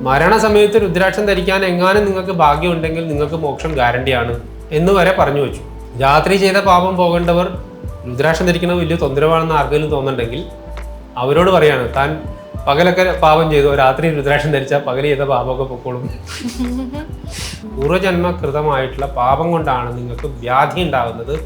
മരണസമയത്ത് രുദ്രാക്ഷം ധരിക്കാൻ എങ്ങാനും നിങ്ങൾക്ക് ഭാഗ്യമുണ്ടെങ്കിൽ നിങ്ങൾക്ക് മോക്ഷം ഗ്യാരണ്ടിയാണ് എന്ന് വരെ പറഞ്ഞു വെച്ചു. രാത്രി ചെയ്ത പാപം പോകേണ്ടവർ രുദ്രാക്ഷം ധരിക്കുന്നത് വലിയ തൊന്തരവാണെന്ന് ആർക്കെങ്കിലും തോന്നുന്നുണ്ടെങ്കിൽ അവരോട് പറയാണ് താൻ പകലൊക്കെ പാപം ചെയ്തു രാത്രി രുദ്രാക്ഷം ധരിച്ചാൽ പകൽ ചെയ്ത പാപമൊക്കെ പൊക്കോളും. പൂർവജന്മകൃതമായിട്ടുള്ള പാപം കൊണ്ടാണ് നിങ്ങൾക്ക് വ്യാധി ഉണ്ടാകുന്നത്.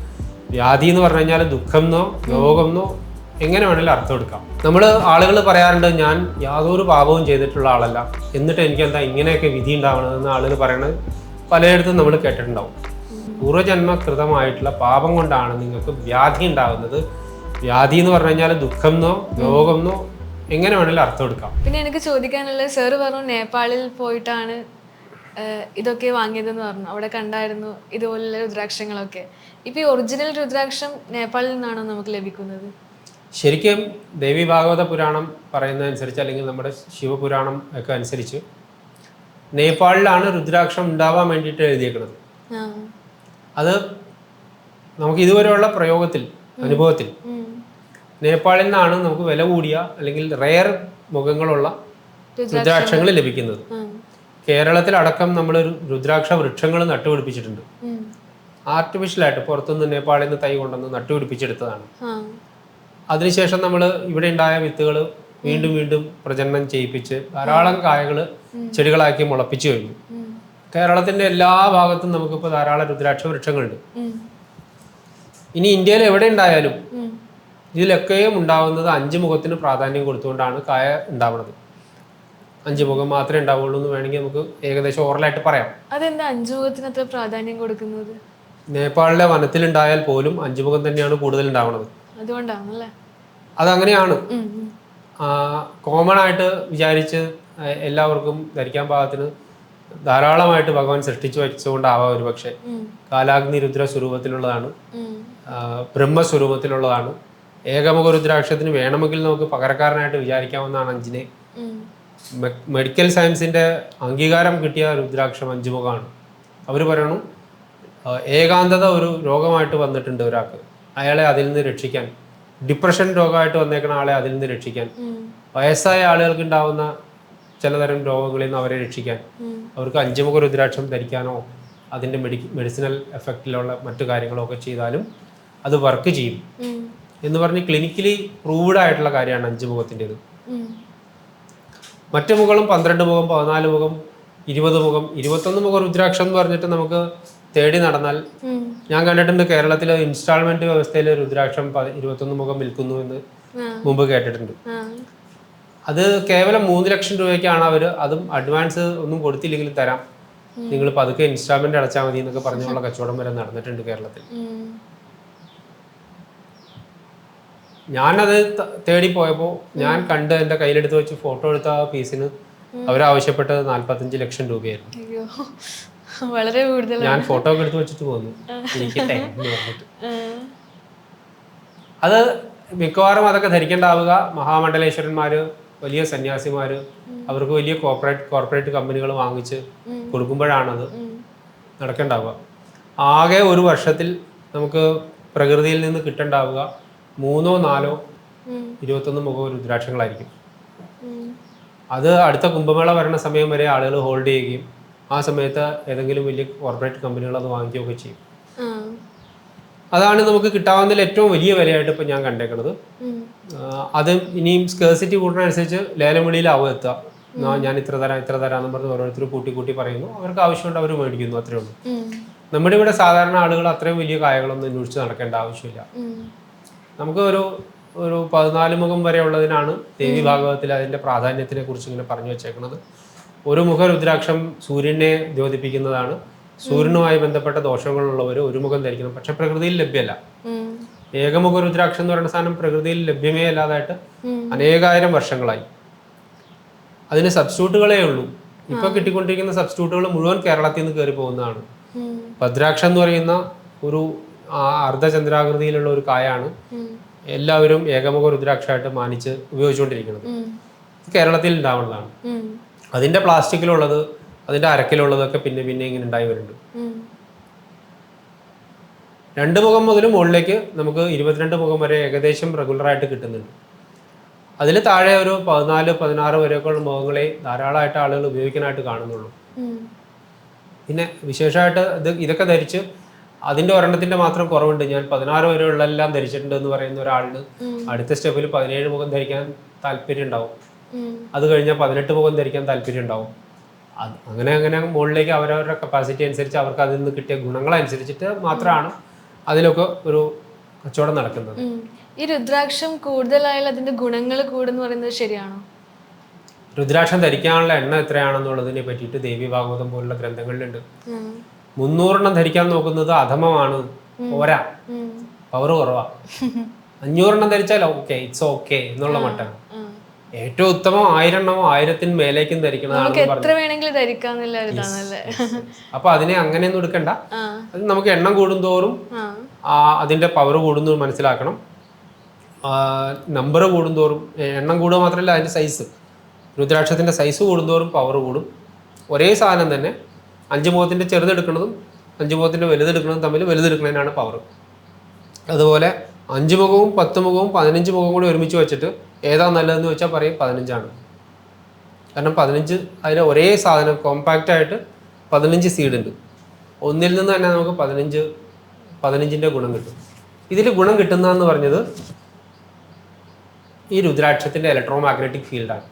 വ്യാധി എന്ന് പറഞ്ഞു കഴിഞ്ഞാൽ ദുഃഖം എന്നോ രോഗം എന്നോ എങ്ങനെ വേണമെങ്കിലും അർത്ഥം എടുക്കാം. നമ്മൾ ആളുകൾ പറയാറുണ്ട് ഞാൻ യാതൊരു പാപവും ചെയ്തിട്ടുള്ള ആളല്ല. എന്നിട്ട് എനിക്ക് എന്താ ഇങ്ങനെയൊക്കെ വിധി ഉണ്ടാവണമെന്ന് ആളുകൾ പറയണത് പലയിടത്തും നമ്മൾ കേട്ടിട്ടുണ്ടാവും. പൂർവജന്മകൃതമായിട്ടുള്ള പാപം കൊണ്ടാണ് നിങ്ങൾക്ക് വ്യാധി ഉണ്ടാകുന്നത്. വ്യാധി എന്ന് പറഞ്ഞു കഴിഞ്ഞാൽ ദുഃഖം എന്നോ രോഗം എന്നോ എങ്ങനെ വേണമെങ്കിലും അർത്ഥം എടുക്കാം. പിന്നെ എനിക്ക് ചോദിക്കാനുള്ളത് സാറ് പറഞ്ഞു നേപ്പാളിൽ പോയിട്ടാണ് ഇതൊക്കെ വാങ്ങിയതെന്ന് പറഞ്ഞു. അവിടെ കണ്ടായിരുന്നു ഇതുപോലുള്ള രുദ്രാക്ഷങ്ങളൊക്കെ. ഇപ്പൊ ഈ ഒറിജിനൽ രുദ്രാക്ഷം നേപ്പാളിൽ നിന്നാണോ നമുക്ക് ലഭിക്കുന്നത്? ശരിക്കും ദേവി ഭാഗവത പുരാണം പറയുന്നതനുസരിച്ച് അല്ലെങ്കിൽ നമ്മുടെ ശിവപുരാണം ഒക്കെ അനുസരിച്ച് നേപ്പാളിലാണ് രുദ്രാക്ഷം ഉണ്ടാവാൻ വേണ്ടിയിട്ട് എഴുതിയേക്കുന്നത് അത് നമുക്ക് ഇതുവരെയുള്ള പ്രയോഗത്തിൽ അനുഭവത്തിൽ നേപ്പാളിൽ നിന്നാണ് നമുക്ക് വില കൂടിയ അല്ലെങ്കിൽ റെയർ മുഖങ്ങളുള്ള രുദ്രാക്ഷങ്ങൾ. ലഭിക്കുന്നത്. കേരളത്തിലടക്കം നമ്മൾ രുദ്രാക്ഷ വൃക്ഷങ്ങൾ നട്ടുപിടിപ്പിച്ചിട്ടുണ്ട്. ആർട്ടിഫിഷ്യലായിട്ട് പുറത്തുനിന്ന് നേപ്പാളിൽ നിന്ന് തൈ കൊണ്ടുവന്ന് നട്ടുപിടിപ്പിച്ചെടുത്തതാണ്. അതിനുശേഷം നമ്മൾ ഇവിടെ ഉണ്ടായ വിത്തുകൾ വീണ്ടും വീണ്ടും പ്രജനനം ചെയ്യിപ്പിച്ച് ധാരാളം കായകൾ ചെടികളാക്കി മുളപ്പിച്ചു കഴിഞ്ഞു. കേരളത്തിന്റെ എല്ലാ ഭാഗത്തും നമുക്കിപ്പോൾ ധാരാളം രുദ്രാക്ഷ വൃക്ഷങ്ങളുണ്ട്. ഇനി ഇന്ത്യയിൽ എവിടെ ഉണ്ടായാലും. ഇതിലൊക്കെയും ഉണ്ടാവുന്നത് അഞ്ച് മുഖത്തിന് പ്രാധാന്യം കൊടുത്തുകൊണ്ടാണ് കായ ഉണ്ടാവുന്നത്. അഞ്ച് മുഖം മാത്രമേ ഉണ്ടാവുള്ളൂ എന്ന് വേണമെങ്കിൽ നമുക്ക് ഏകദേശം ഓറലായിട്ട് പറയാം. അതെന്താ അഞ്ചുമുഖത്തിന് അത്ര പ്രാധാന്യം കൊടുക്കുന്നത്? നേപ്പാളിലെ വനത്തിലുണ്ടായാൽ പോലും അഞ്ചു മുഖം തന്നെയാണ് കൂടുതൽ ഉണ്ടാവുന്നത്. അതുകൊണ്ടാണല്ലേ? അതങ്ങനെയാണ്. കോമൺ ആയിട്ട് വിചാരിച്ച് എല്ലാവർക്കും ധരിക്കാൻ പാകത്തിന് ധാരാളമായിട്ട് ഭഗവാൻ സൃഷ്ടിച്ചു വെച്ചുകൊണ്ടാവാം ഒരു പക്ഷേ കാലാഗ്നി രുദ്ര സ്വരൂപത്തിലുള്ളതാണ് ബ്രഹ്മസ്വരൂപത്തിലുള്ളതാണ്. ഏകമുഖ രുദ്രാക്ഷത്തിന് വേണമെങ്കിൽ നമുക്ക് പകരക്കാരനായിട്ട് വിചാരിക്കാവുന്നതാണ് അഞ്ചിനെ മെഡിക്കൽ സയൻസിന്റെ അംഗീകാരം കിട്ടിയ രുദ്രാക്ഷം അഞ്ചുമുഖമാണ്. അവർ പറയണു ഏകാന്തത ഒരു രോഗമായിട്ട് വന്നിട്ടുണ്ട് ഒരാൾക്ക്. അയാളെ അതിൽ നിന്ന് രക്ഷിക്കാൻ. ഡിപ്രഷൻ രോഗമായിട്ട് വന്നേക്കുന്ന ആളെ അതിൽ നിന്ന് രക്ഷിക്കാൻ. വയസ്സായ ആളുകൾക്ക് ഉണ്ടാവുന്ന ചിലതരം രോഗങ്ങളിൽ നിന്ന് അവരെ രക്ഷിക്കാൻ. അവർക്ക് അഞ്ചുമുഖ രുദ്രാക്ഷം ധരിക്കാനോ അതിന്റെ മെഡി മെഡിസിനൽ എഫക്റ്റിലുള്ള മറ്റു കാര്യങ്ങളോ ഒക്കെ ചെയ്താലും അത് വർക്ക് ചെയ്യും. എന്ന് പറഞ്ഞ് ക്ലിനിക്കലി പ്രൂവ്ഡ് ആയിട്ടുള്ള കാര്യമാണ് അഞ്ചു മുഖത്തിന്റെത് മറ്റു മുഖം പന്ത്രണ്ട് മുഖം പതിനാല് മുഖം ഇരുപത് മുഖം ഇരുപത്തൊന്ന് മുഖം രുദ്രാക്ഷം എന്ന് പറഞ്ഞിട്ട് നമുക്ക് തേടി നടന്നാൽ ഞാൻ കണ്ടിട്ടുണ്ട് കേരളത്തിലെ ഇൻസ്റ്റാൾമെന്റ് വ്യവസ്ഥയിൽ രുദ്രാക്ഷം ഇരുപത്തൊന്ന് മുഖം വിൽക്കുന്നു എന്ന്. മുമ്പ് കേട്ടിട്ടുണ്ട്. അത് കേവലം മൂന്ന് ലക്ഷം രൂപയ്ക്കാണ് അവർ അതും അഡ്വാൻസ് ഒന്നും കൊടുത്തില്ലെങ്കിലും തരാം. നിങ്ങൾ പതുക്കെ ഇൻസ്റ്റാൾമെന്റ് അടച്ചാൽ മതി എന്നൊക്കെ പറഞ്ഞുള്ള കച്ചവടം വരെ നടന്നിട്ടുണ്ട് കേരളത്തിൽ. ഞാനത് തേടി പോയപ്പോൾ ഞാൻ കണ്ട് എന്റെ കയ്യിലെടുത്ത് വെച്ച് ഫോട്ടോ എടുത്ത ആ പീസിന് അവരാവശ്യപ്പെട്ടത് നാൽപ്പത്തഞ്ച് ലക്ഷം രൂപയായിരുന്നു. വളരെ കൂടുതൽ ഞാൻ ഫോട്ടോ ഒക്കെ എടുത്ത് വെച്ചിട്ട് പോന്നു. ഇരിക്കട്ടെ എന്ന് പറഞ്ഞിട്ട്. അത് മിക്കവാറും അതൊക്കെ ധരിക്കേണ്ടാവുക. മഹാമണ്ഡലേശ്വരന്മാര് വലിയ സന്യാസിമാര് അവർക്ക് വലിയ കോർപ്പറേറ്റ് കോർപ്പറേറ്റ് കമ്പനികൾ വാങ്ങിച്ച് കൊടുക്കുമ്പോഴാണത്. നടക്കേണ്ടാവുക. ആകെ ഒരു വർഷത്തിൽ നമുക്ക് പ്രകൃതിയിൽ നിന്ന് കിട്ടണ്ടാവുക മൂന്നോ നാലോ. ഇരുപത്തൊന്ന് മുഖ രുദ്രാക്ഷങ്ങളായിരിക്കും. അത് അടുത്ത കുംഭമേള വരണ സമയം വരെ ആളുകൾ ഹോൾഡ് ചെയ്യുകയും ആ സമയത്ത് ഏതെങ്കിലും വലിയ കോർപ്പറേറ്റ് കമ്പനികൾ അത് വാങ്ങിക്കുകയൊക്കെ ചെയ്യും. അതാണ് നമുക്ക് കിട്ടാവുന്നതിൽ ഏറ്റവും വലിയ വിലയായിട്ട് ഇപ്പം ഞാൻ കണ്ടേക്കുന്നത് അത് ഇനിയും സ്കേഴ്സിറ്റി കൂടുന്നതനുസരിച്ച് ലേലം വിളിയിലാവും എത്തുക ഞാൻ ഇത്ര തരാം ഇത്ര തരാം എന്ന് പറഞ്ഞ് ഓരോരുത്തർ കൂട്ടി കൂട്ടി പറയുന്നു. അവർക്ക് ആവശ്യമുണ്ട് അവർ മേടിക്കുന്നു അത്രേ ഉള്ളൂ. നമ്മുടെ ഇവിടെ സാധാരണ ആളുകൾ അത്രയും വലിയ കായകളൊന്നും അന്വേഷിച്ച് നടക്കേണ്ട ആവശ്യമില്ല. നമുക്ക് ഒരു ഒരു പതിനാല് മുഖം വരെ ഉള്ളതിനാണ് ദേവി ഭാഗവത്തിൽ അതിന്റെ പ്രാധാന്യത്തിനെ കുറിച്ച് ഇങ്ങനെ പറഞ്ഞു വെച്ചേക്കുന്നത് ഒരു മുഖ രുദ്രാക്ഷം സൂര്യനെ ദ്യോതിപ്പിക്കുന്നതാണ്. സൂര്യനുമായി ബന്ധപ്പെട്ട ദോഷങ്ങളുള്ളവർ ഒരു മുഖം ധരിക്കണം. പക്ഷെ പ്രകൃതിയിൽ ലഭ്യമല്ല. ഏകമുഖ രുദ്രാക്ഷം എന്ന് പറയുന്ന സാധനം പ്രകൃതിയിൽ ലഭ്യമേ അല്ലാതായിട്ട്. അനേകായിരം വർഷങ്ങളായി. അതിന് സബ്സ്റ്റിറ്റ്യൂട്ടുകളേ ഉള്ളൂ. ഇപ്പൊ കിട്ടിക്കൊണ്ടിരിക്കുന്ന സബ്സ്റ്റ്യൂട്ടുകൾ മുഴുവൻ കേരളത്തിൽ നിന്ന് കയറി പോകുന്നതാണ്. ഭദ്രാക്ഷം എന്ന് പറയുന്ന ഒരു അർദ്ധചന്ദ്രാകൃതിയിലുള്ള ഒരു കായാണ് എല്ലാവരും ഏകമുഖ രുദ്രാക്ഷമായിട്ട് മാനിച്ച് ഉപയോഗിച്ചുകൊണ്ടിരിക്കുന്നത്. കേരളത്തിൽ ഉണ്ടാവുന്നതാണ്. അതിന്റെ പ്ലാസ്റ്റിക്കിലുള്ളത് അതിന്റെ അരക്കിലുള്ളതൊക്കെ പിന്നെ പിന്നെ ഇങ്ങനെ ഉണ്ടായി വരുന്നുണ്ട്. രണ്ട് മുഖം മുതൽ മുകളിലേക്ക് നമുക്ക് ഇരുപത്തിരണ്ട് മുഖം വരെ ഏകദേശം റെഗുലറായിട്ട് കിട്ടുന്നുണ്ട്. അതിൽ താഴെ ഒരു പതിനാല് പതിനാറ് വരെയൊക്കെ ഉള്ള മുഖങ്ങളെ ധാരാളമായിട്ട് ആളുകൾ ഉപയോഗിക്കാനായിട്ട് കാണുന്നുള്ളൂ. പിന്നെ വിശേഷമായിട്ട് ഇത് ഇതൊക്കെ ധരിച്ച് അതിന്റെ ഒരെണ്ണത്തിന്റെ മാത്രം കുറവുണ്ട്. ഞാൻ പതിനാറ് വരെയുള്ള എല്ലാം ധരിച്ചിട്ടുണ്ട് എന്ന് പറയുന്ന ഒരാളിന് അടുത്ത സ്റ്റെപ്പിൽ പതിനേഴ് മുഖം ധരിക്കാൻ താല്പര്യം ഉണ്ടാവും. അത് കഴിഞ്ഞാൽ പതിനെട്ട് മുഖം ധരിക്കാൻ താല്പര്യം ഉണ്ടാവും. അങ്ങനെ അങ്ങനെ മുകളിലേക്ക് അവരവരുടെ കപ്പാസിറ്റി അനുസരിച്ച് അവർക്ക് അതിൽ നിന്ന് കിട്ടിയ ഗുണങ്ങളനുസരിച്ചിട്ട് മാത്രമാണ് അതിലൊക്കെ ഒരു കച്ചവടം നടക്കുന്നത്. ഈ രുദ്രാക്ഷം കൂടുതലായാൽ അതിന്റെ ഗുണങ്ങൾ കൂടുന്നു പറയുന്നത് ശരിയാണോ? രുദ്രാക്ഷം ധരിക്കാനുള്ള എണ്ണം എത്രയാണെന്നുള്ളതിനെ പറ്റിയിട്ട് ദേവി ഭാഗവതം പോലുള്ള ഗ്രന്ഥങ്ങളിലുണ്ട്. മുന്നൂറെണ്ണം ധരിക്കാൻ നോക്കുന്നത് അധമമാണ്. പോരാ. പവർ കുറവാ. അഞ്ഞൂറെണ്ണം ധരിച്ചാൽ ഓക്കെ ഇറ്റ്സ് ഓക്കെ എന്നുള്ള മട്ടാണ്. ഏറ്റവും ഉത്തമം ആയിരം എണ്ണമോ ആയിരത്തിന് മേലേക്കും ധരിക്കണതാണ് എത്ര വേണമെങ്കിലും ധരിക്കാന്നുള്ള ഒരു ഇതാണല്ലേ അപ്പൊ അതിനെ അങ്ങനെയൊന്നും എടുക്കണ്ട. അത് നമുക്ക് എണ്ണം കൂടുന്തോറും അതിന്റെ പവർ കൂടുന്നു മനസ്സിലാക്കണം. നമ്പർ കൂടുന്തോറും എണ്ണം കൂടുക മാത്രമല്ല അതിന്റെ സൈസ് രുദ്രാക്ഷത്തിന്റെ സൈസ് കൂടുന്തോറും പവർ കൂടും. ഒരേ സാധനം തന്നെ അഞ്ച് മുഖത്തിന്റെ ചെറുതെടുക്കുന്നതും അഞ്ച് മുഖത്തിന്റെ വലുതെടുക്കുന്നതും തമ്മിൽ വലുതെടുക്കുന്നതിനാണ് പവർ അതുപോലെ അഞ്ച് മുഖവും പത്ത് മുഖവും പതിനഞ്ച് മുഖവും കൂടി ഒരുമിച്ച് വെച്ചിട്ട് ഏതാ നല്ലതെന്ന് വെച്ചാൽ പറയും പതിനഞ്ചാണ്. കാരണം പതിനഞ്ച് അതിന് ഒരേ സാധനം കോമ്പാക്റ്റ് ആയിട്ട് പതിനഞ്ച് സീഡ് ഉണ്ട്. ഒന്നിൽ നിന്ന് തന്നെ നമുക്ക് പതിനഞ്ച് പതിനഞ്ചിന്റെ ഗുണം കിട്ടും. ഇതിൽ ഗുണം കിട്ടുന്നതെന്ന് പറഞ്ഞത് ഈ രുദ്രാക്ഷത്തിന്റെ ഇലക്ട്രോ മാഗ്നറ്റിക് ഫീൽഡാണ്.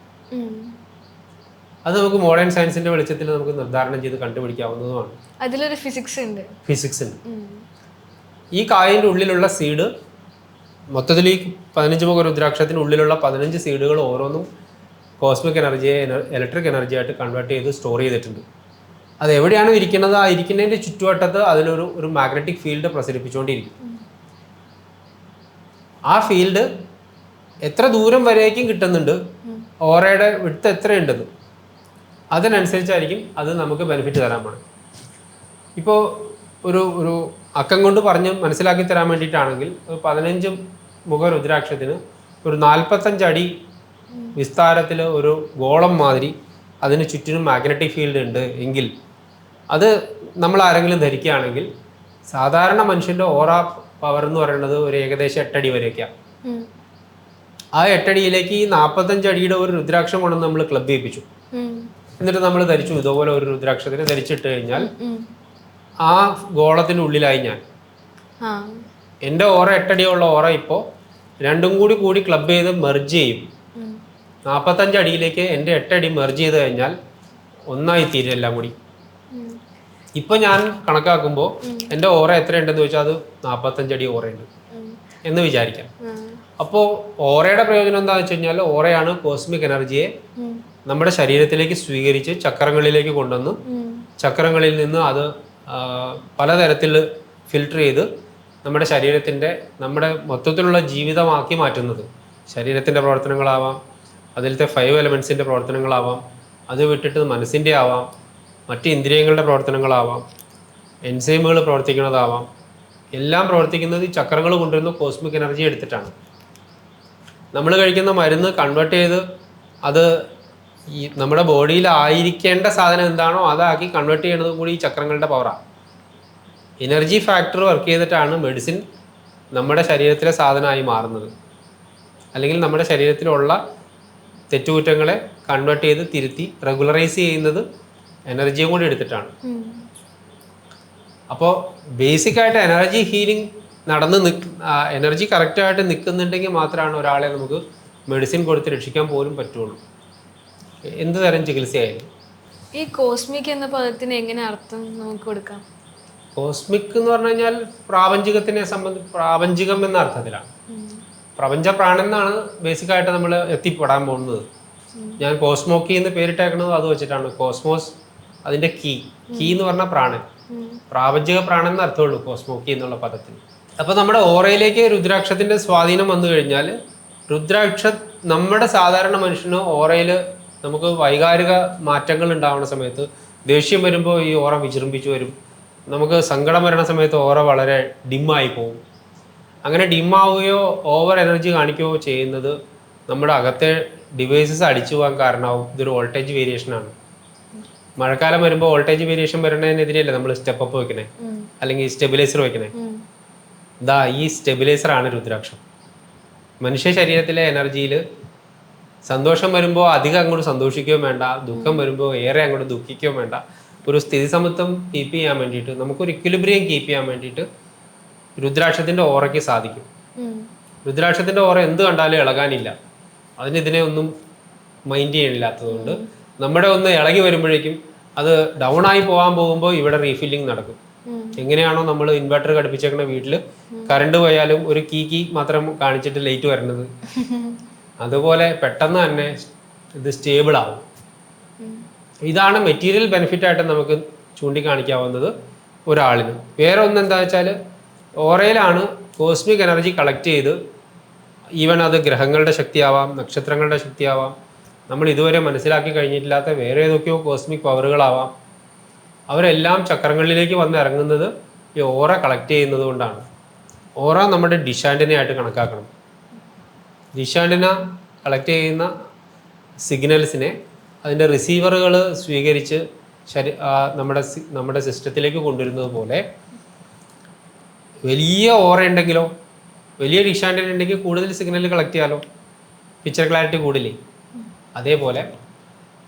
അത് നമുക്ക് മോഡേൺ സയൻസിന്റെ വെളിച്ചത്തിൽ നമുക്ക് നിർദ്ധാരണം ചെയ്ത് കണ്ടുപിടിക്കാവുന്നതുമാണ്. അതിലൊരു ഫിസിക്സ് ഉണ്ട്. ഫിസിക്സ് ഉണ്ട്. ഈ കായലിന്റെ ഉള്ളിലുള്ള സീഡ് മൊത്തത്തിൽ ഈ പതിനഞ്ച് മുഖ രുദ്രാക്ഷത്തിന് ഉള്ളിലുള്ള പതിനഞ്ച് സീഡുകൾ ഓരോന്നും കോസ്മിക് എനർജിയെ ഇലക്ട്രിക് എനർജി ആയിട്ട് കൺവേർട്ട് ചെയ്ത് സ്റ്റോർ ചെയ്തിട്ടുണ്ട്. അത് എവിടെയാണ് ഇരിക്കുന്നത്? ആ ഇരിക്കുന്നതിന്റെ ചുറ്റുവട്ടത്ത് അതിലൊരു ഒരു മാഗ്നറ്റിക് ഫീൽഡ് പ്രസരിപ്പിച്ചുകൊണ്ടിരിക്കും. ആ ഫീൽഡ് എത്ര ദൂരം വരേക്കും കിട്ടുന്നുണ്ട്? ഓറയുടെ വിട്ട് എത്രയുണ്ടെന്ന് അതിനനുസരിച്ചായിരിക്കും അത് നമുക്ക് ബെനിഫിറ്റ് തരാൻ പോണത്. ഇപ്പോൾ ഒരു ഒരു അക്കം കൊണ്ട് പറഞ്ഞ് മനസ്സിലാക്കി തരാൻ വേണ്ടിയിട്ടാണെങ്കിൽ ഒരു പതിനഞ്ച് മുഖ രുദ്രാക്ഷത്തിന് ഒരു നാൽപ്പത്തഞ്ചടി വിസ്താരത്തിൽ ഒരു ഗോളം മാതിരി അതിന് ചുറ്റിനും മാഗ്നറ്റിക് ഫീൽഡ് ഉണ്ട് എങ്കിൽ അത് നമ്മൾ ആരെങ്കിലും ധരിക്കുകയാണെങ്കിൽ സാധാരണ മനുഷ്യന്റെ ഓറ പവർ എന്ന് പറയുന്നത് ഒരു ഏകദേശം എട്ടടി വരെയൊക്കെയാണ്. ആ എട്ടടിയിലേക്ക് ഈ നാൽപ്പത്തഞ്ച് അടിയുടെ ഒരു രുദ്രാക്ഷം കൊണ്ട് നമ്മൾ ക്ലബ് ചെയ്യിപ്പിച്ചു എന്നിട്ട് നമ്മൾ ധരിച്ചു ഇതുപോലെ ഒരു രുദ്രാക്ഷത്തിനെ ധരിച്ചിട്ട് കഴിഞ്ഞാൽ. ആ ഗോളത്തിന്റെ ഉള്ളിലായി ഞാൻ എന്റെ ഓറ എട്ടടിയുള്ള ഓറ ഇപ്പോ രണ്ടും കൂടി കൂടി ക്ലബ് ചെയ്ത് മെർജ് ചെയ്യും. നാൽപ്പത്തഞ്ച് അടിയിലേക്ക് എന്റെ എട്ടടി മെർജ് ചെയ്ത് കഴിഞ്ഞാൽ ഒന്നായി തീരും എല്ലാം കൂടി. ഇപ്പൊ ഞാൻ കണക്കാക്കുമ്പോൾ എന്റെ ഓറ എത്രയുണ്ടെന്ന് ചോദിച്ചാൽ അത് നാൽപ്പത്തഞ്ച് അടി ഓറയുണ്ട് ഉണ്ട് എന്ന് വിചാരിക്കാം. അപ്പോൾ ഓറയുടെ പ്രയോജനം എന്താണെന്ന് വെച്ച് കഴിഞ്ഞാൽ ഓറയാണ് കോസ്മിക് എനർജിയെ നമ്മുടെ ശരീരത്തിലേക്ക് സ്വീകരിച്ച് ചക്രങ്ങളിലേക്ക് കൊണ്ടുവന്ന് ചക്രങ്ങളിൽ നിന്ന് അത് പലതരത്തിൽ ഫിൽട്ടർ ചെയ്ത് നമ്മുടെ ശരീരത്തിന്റെ നമ്മുടെ മൊത്തത്തിലുള്ള ജീവിതമാക്കി മാറ്റുന്നത്. ശരീരത്തിന്റെ പ്രവർത്തനങ്ങളാവാം അതിലത്തെ ഫൈവ് എലമെൻസിന്റെ പ്രവർത്തനങ്ങളാവാം അത് വിട്ടിട്ട് മനസ്സിന്റെ ആവാം മറ്റ് ഇന്ദ്രിയങ്ങളുടെ പ്രവർത്തനങ്ങളാവാം എൻസൈമുകൾ പ്രവർത്തിക്കുന്നതാവാം. എല്ലാം പ്രവർത്തിക്കുന്നത് ഈ ചക്രങ്ങൾ കൊണ്ടുവരുന്ന കോസ്മിക് എനർജി എടുത്തിട്ടാണ്. നമ്മൾ കഴിക്കുന്ന മരുന്ന് കൺവേർട്ട് ചെയ്ത് അത് ഈ നമ്മുടെ ബോഡിയിൽ ആയിരിക്കേണ്ട സാധനം എന്താണോ അതാക്കി കൺവേർട്ട് ചെയ്യണതും കൂടി ഈ ചക്രങ്ങളുടെ പവറാണ് എനർജി ഫാക്ടർ വർക്ക് ചെയ്തിട്ടാണ് മെഡിസിൻ നമ്മുടെ ശരീരത്തിലെ സാധനമായി മാറുന്നത്. അല്ലെങ്കിൽ നമ്മുടെ ശരീരത്തിലുള്ള തെറ്റുകുറ്റങ്ങളെ കൺവേർട്ട് ചെയ്ത് തിരുത്തി റെഗുലറൈസ് ചെയ്യുന്നത് എനർജിയും കൂടി എടുത്തിട്ടാണ്. അപ്പോൾ ബേസിക്കായിട്ട് എനർജി ഹീലിംഗ് നടന്ന് നിൽക്ക് എനർജി കറക്റ്റായിട്ട് നിൽക്കുന്നുണ്ടെങ്കിൽ മാത്രമാണ് ഒരാളെ നമുക്ക് മെഡിസിൻ കൊടുത്ത് രക്ഷിക്കാൻ പോലും പറ്റുള്ളൂ. എന്ത് തരം ചികിത്സയായാലും ഈ കോസ്മിക് എന്ന പദത്തിന് എങ്ങനെ അർത്ഥം നമുക്ക് കൊടുക്കാം? കോസ്മിക് എന്ന് പറഞ്ഞു കഴിഞ്ഞാൽ പ്രാപഞ്ചികത്തിനെ സംബന്ധി പ്രാപഞ്ചികം എന്ന അർത്ഥത്തിലാണ്. പ്രപഞ്ച പ്രാണൻ എന്നാണ് ബേസിക്കായിട്ട് നമ്മൾ എത്തിപ്പെടാൻ പോകുന്നത്. ഞാൻ കോസ്മോക്കി എന്ന് പേരിട്ടേക്കുന്നത് അത് വെച്ചിട്ടാണ്. കോസ്മോസ് അതിന്റെ കീ. കീ എന്ന് പറഞ്ഞാൽ പ്രാണൻ. പ്രാപഞ്ചിക പ്രാണൻ എന്ന് അർത്ഥമുള്ളൂ കോസ്മോക്കി എന്നുള്ള പദത്തിന്. അപ്പോൾ നമ്മുടെ ഓറയിലേക്ക് രുദ്രാക്ഷത്തിന്റെ സ്വാധീനം വന്നു കഴിഞ്ഞാൽ രുദ്രാക്ഷ നമ്മുടെ സാധാരണ മനുഷ്യന് ഓറയിൽ നമുക്ക് വൈകാരിക മാറ്റങ്ങൾ ഉണ്ടാവുന്ന സമയത്ത് ദേഷ്യം വരുമ്പോൾ ഈ ഓറ വിജൃംഭിച്ചു വരും. നമുക്ക് സങ്കടം വരുന്ന സമയത്ത് ഓറ വളരെ ഡിമ്മായി പോകും അങ്ങനെ ഡിമ്മാവുകയോ ഓവർ എനർജി കാണിക്കുകയോ ചെയ്യുന്നത് നമ്മുടെ അകത്തെ ഡിവൈസസ് അടിച്ചു പോകാൻ കാരണമാവും. ഇതൊരു വോൾട്ടേജ് വേരിയേഷനാണ് മഴക്കാലം വരുമ്പോൾ വോൾട്ടേജ് വേരിയേഷൻ വരുന്നതിനെതിരെയല്ലേ നമ്മൾ സ്റ്റെപ്പ് അപ്പ് വെക്കണേ? അല്ലെങ്കിൽ സ്റ്റെബിലൈസർ വെക്കണേ. ദാ ഈ സ്റ്റെബിലൈസർ ആണ് രുദ്രാക്ഷം. മനുഷ്യ ശരീരത്തിലെ എനർജിയിൽ സന്തോഷം വരുമ്പോൾ അധികം അങ്ങോട്ട് സന്തോഷിക്കുകയും വേണ്ട ദുഃഖം വരുമ്പോൾ ഏറെ അങ്ങോട്ട് ദുഃഖിക്കുകയും വേണ്ട. ഒരു സ്ഥിതി സമത്വം കീപ്പ് ചെയ്യാൻ വേണ്ടിയിട്ട് നമുക്കൊരു ഇക്വിലിബ്രിയം കീപ്പ് ചെയ്യാൻ വേണ്ടിയിട്ട് രുദ്രാക്ഷത്തിന്റെ ഓറയ്ക്ക് സാധിക്കും. രുദ്രാക്ഷത്തിന്റെ ഓറ എന്ത് കണ്ടാലും ഇളകാനില്ല. അതിനിതിനെ ഒന്നും മൈൻഡ് ചെയ്യണില്ലാത്തതുകൊണ്ട് നമ്മുടെ ഒന്ന് ഇളകി വരുമ്പോഴേക്കും അത് ഡൗൺ ആയി പോകാൻ പോകുമ്പോൾ ഇവിടെ റീഫില്ലിംഗ് നടക്കും. എങ്ങനെയാണോ നമ്മൾ ഇൻവെർട്ടർ ഘടിപ്പിച്ചേക്കുന്ന വീട്ടിൽ കറണ്ട് പോയാലും ഒരു കീ കീ മാത്രം കാണിച്ചിട്ട് ലൈറ്റ് വരുന്നത് അതുപോലെ പെട്ടെന്ന് തന്നെ ഇത് സ്റ്റേബിൾ ആവും. ഇതാണ് മെറ്റീരിയൽ ബെനിഫിറ്റ് ആയിട്ട് നമുക്ക് ചൂണ്ടിക്കാണിക്കാവുന്നത് ഒരാളിന്. വേറെ ഒന്ന് എന്താ വെച്ചാൽ ഓറയിലാണ് കോസ്മിക് എനർജി കളക്ട് ചെയ്ത് ഈവൻ അത് ഗ്രഹങ്ങളുടെ ശക്തിയാവാം നക്ഷത്രങ്ങളുടെ ശക്തിയാവാം. നമ്മൾ ഇതുവരെ മനസ്സിലാക്കി കഴിഞ്ഞിട്ടില്ലാത്ത വേറെ ഏതൊക്കെയോ കോസ്മിക് പവറുകളാവാം അവരെല്ലാം ചക്രങ്ങളിലേക്ക് വന്ന് ഇറങ്ങുന്നത് ഈ ഓറ കളക്ട് ചെയ്യുന്നത് കൊണ്ടാണ്. ഓറ നമ്മുടെ ഡിഷാന്റിനെ ആയിട്ട് കണക്കാക്കണം. ഡിഷാന്റിന കളക്ട് ചെയ്യുന്ന സിഗ്നൽസിനെ അതിന്റെ റിസീവറുകൾ സ്വീകരിച്ച് ശരി നമ്മുടെ നമ്മുടെ സിസ്റ്റത്തിലേക്ക് കൊണ്ടുവരുന്നത് പോലെ വലിയ ഓറ ഉണ്ടെങ്കിലോ വലിയ ഡിഷാന്റിന ഉണ്ടെങ്കിൽ കൂടുതൽ സിഗ്നൽ കളക്ട് ചെയ്യാലോ. പിക്ചർ ക്ലാരിറ്റി കൂടില്ലേ? അതേപോലെ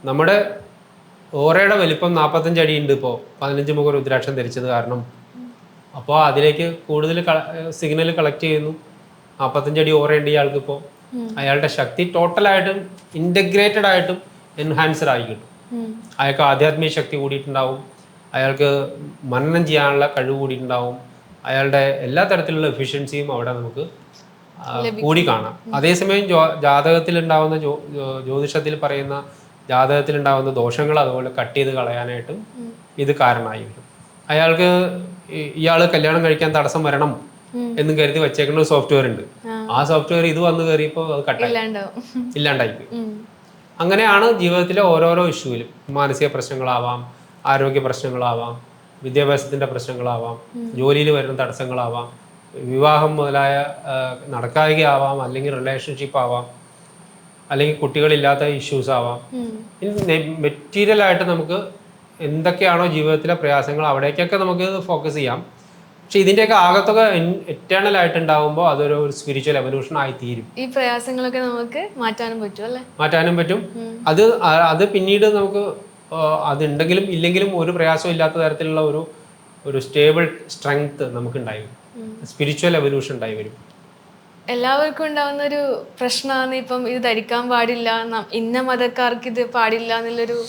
നമ്മുടെ ഓറയുടെ വലിപ്പം നാൽപ്പത്തഞ്ച് അടി ഉണ്ട് ഇപ്പോൾ പതിനഞ്ച് മുഖ രുദ്രാക്ഷം ധരിച്ചത് കാരണം. അപ്പോൾ അതിലേക്ക് കൂടുതൽ സിഗ്നൽ കളക്ട് ചെയ്യുന്നു. നാൽപ്പത്തഞ്ച് അടി ഓറ ഉണ്ട് ഇയാൾക്ക് ഇപ്പോൾ അയാളുടെ ശക്തി ടോട്ടലായിട്ടും ഇന്റഗ്രേറ്റഡ് ആയിട്ടും എൻഹാൻസ്ഡ് ആയി കിട്ടും. അയാൾക്ക് ആധ്യാത്മിക ശക്തി കൂടിയിട്ടുണ്ടാവും. അയാൾക്ക് മനനം ചെയ്യാനുള്ള കഴിവ് കൂടിയിട്ടുണ്ടാവും. അയാളുടെ എല്ലാ തരത്തിലുള്ള എഫിഷ്യൻസിയും അവിടെ നമുക്ക് കൂടി കാണാം. അതേസമയം ജാതകത്തിൽ ഉണ്ടാവുന്ന ജ്യോ ജ്യോ- ജ്യോതിഷത്തിൽ പറയുന്ന ജാതകത്തിൽ ഉണ്ടാവുന്ന ദോഷങ്ങൾ അതുപോലെ കട്ട് ചെയ്ത് കളയാനായിട്ടും ഇത് കാരണമായി വരും. അയാൾക്ക് ഇയാൾ കല്യാണം കഴിക്കാൻ തടസ്സം വരണം. എന്നും കരുതി വെച്ചേക്കുന്ന ഒരു സോഫ്റ്റ്വെയർ ഉണ്ട്. ആ. സോഫ്റ്റ്വെയർ ഇത് വന്നു കയറിയപ്പോൾ അത് കട്ടായി ഇല്ലാണ്ടായി അങ്ങനെയാണ് ജീവിതത്തിലെ ഓരോരോ ഇഷ്യൂവിലും മാനസിക പ്രശ്നങ്ങളാവാം ആരോഗ്യ പ്രശ്നങ്ങളാവാം വിദ്യാഭ്യാസത്തിന്റെ പ്രശ്നങ്ങളാവാം ജോലിയിൽ വരുന്ന തടസ്സങ്ങളാവാം വിവാഹം മുതലായ നടക്കായികയാവാം അല്ലെങ്കിൽ റിലേഷൻഷിപ്പ് ആവാം അല്ലെങ്കിൽ കുട്ടികളില്ലാത്ത ഇഷ്യൂസ് ആവാം. മെറ്റീരിയൽ ആയിട്ട് നമുക്ക് എന്തൊക്കെയാണോ ജീവിതത്തിലെ പ്രയാസങ്ങൾ അവിടേക്കൊക്കെ നമുക്ക് ഫോക്കസ് ചെയ്യാം. പക്ഷെ ഇതിന്റെയൊക്കെ ആകത്തൊക്കെ എറ്റേണൽ ആയിട്ട് ഉണ്ടാവുമ്പോൾ അതൊരു സ്പിരിച്വൽ എവല്യൂഷൻ ആയി തീരും ഈ പ്രയാസങ്ങളൊക്കെ നമുക്ക് മാറ്റാനും പറ്റും അല്ലേ? മാറ്റാനും പറ്റും. അത് അത് പിന്നീട് നമുക്ക് അതുണ്ടെങ്കിലും ഇല്ലെങ്കിലും ഒരു പ്രയാസവും ഇല്ലാത്ത തരത്തിലുള്ള ഒരു ഒരു സ്റ്റേബിൾ സ്ട്രെങ്ത് നമുക്ക് ഉണ്ടായി വരും സ്പിരിച്വൽ എവല്യൂഷൻ ഉണ്ടായി വരും. എല്ലാവർക്കും ഉണ്ടാവുന്ന ഒരു പ്രശ്നമാണ് ഇപ്പം ഇത് ധരിക്കാൻ പാടില്ല ഇന്ന മതക്കാർക്ക് ഇത് പാടില്ല എന്നുള്ളൊരു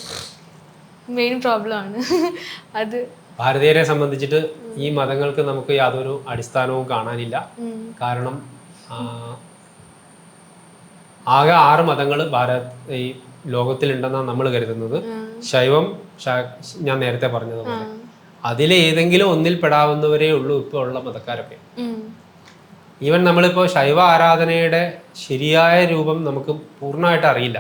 മെയിൻ പ്രോബ്ലം ആണ്. അത് ഭാരതീയരെ സംബന്ധിച്ചിട്ട് ഈ മതങ്ങൾക്ക് നമുക്ക് യാതൊരു അടിസ്ഥാനവും കാണാനില്ല. കാരണം ആകെ ആറ് മതങ്ങൾ ഭാരത് ഈ ലോകത്തിലുണ്ടെന്നാണ് നമ്മൾ കരുതുന്നത്. ശൈവം ഞാൻ നേരത്തെ പറഞ്ഞതുപോലെ. അതിലെ ഏതെങ്കിലും ഒന്നിൽ പെടാവുന്നവരേ ഉള്ളൂ ഇപ്പോൾ ഉള്ള മതക്കാരൊക്കെ. ഈവൻ നമ്മളിപ്പോൾ ശൈവ ആരാധനയുടെ ശരിയായ രൂപം നമുക്ക് പൂർണമായിട്ട് അറിയില്ല.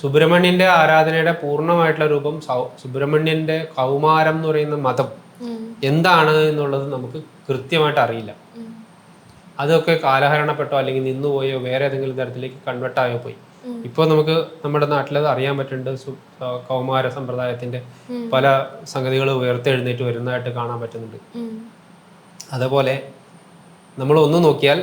സുബ്രഹ്മണ്യന്റെ ആരാധനയുടെ പൂർണമായിട്ടുള്ള രൂപം സുബ്രഹ്മണ്യന്റെ കൗമാരം എന്ന് പറയുന്ന മതം എന്താണ് എന്നുള്ളത് നമുക്ക് കൃത്യമായിട്ട് അറിയില്ല. അതൊക്കെ കാലഹരണപ്പെട്ടോ അല്ലെങ്കിൽ നിന്നുപോയോ വേറെ ഏതെങ്കിലും തരത്തിലേക്ക് കൺവെർട്ടായോ പോയി. ഇപ്പോൾ നമുക്ക് നമ്മുടെ നാട്ടിലത് അറിയാൻ പറ്റുന്നുണ്ട്. കൗമാര സമ്പ്രദായത്തിന്റെ പല സംഗതികൾ ഉയർത്തെഴുന്നേറ്റ് വരുന്നതായിട്ട് കാണാൻ പറ്റുന്നുണ്ട്. അതേപോലെ നമ്മൾ ഒന്ന് നോക്കിയാൽ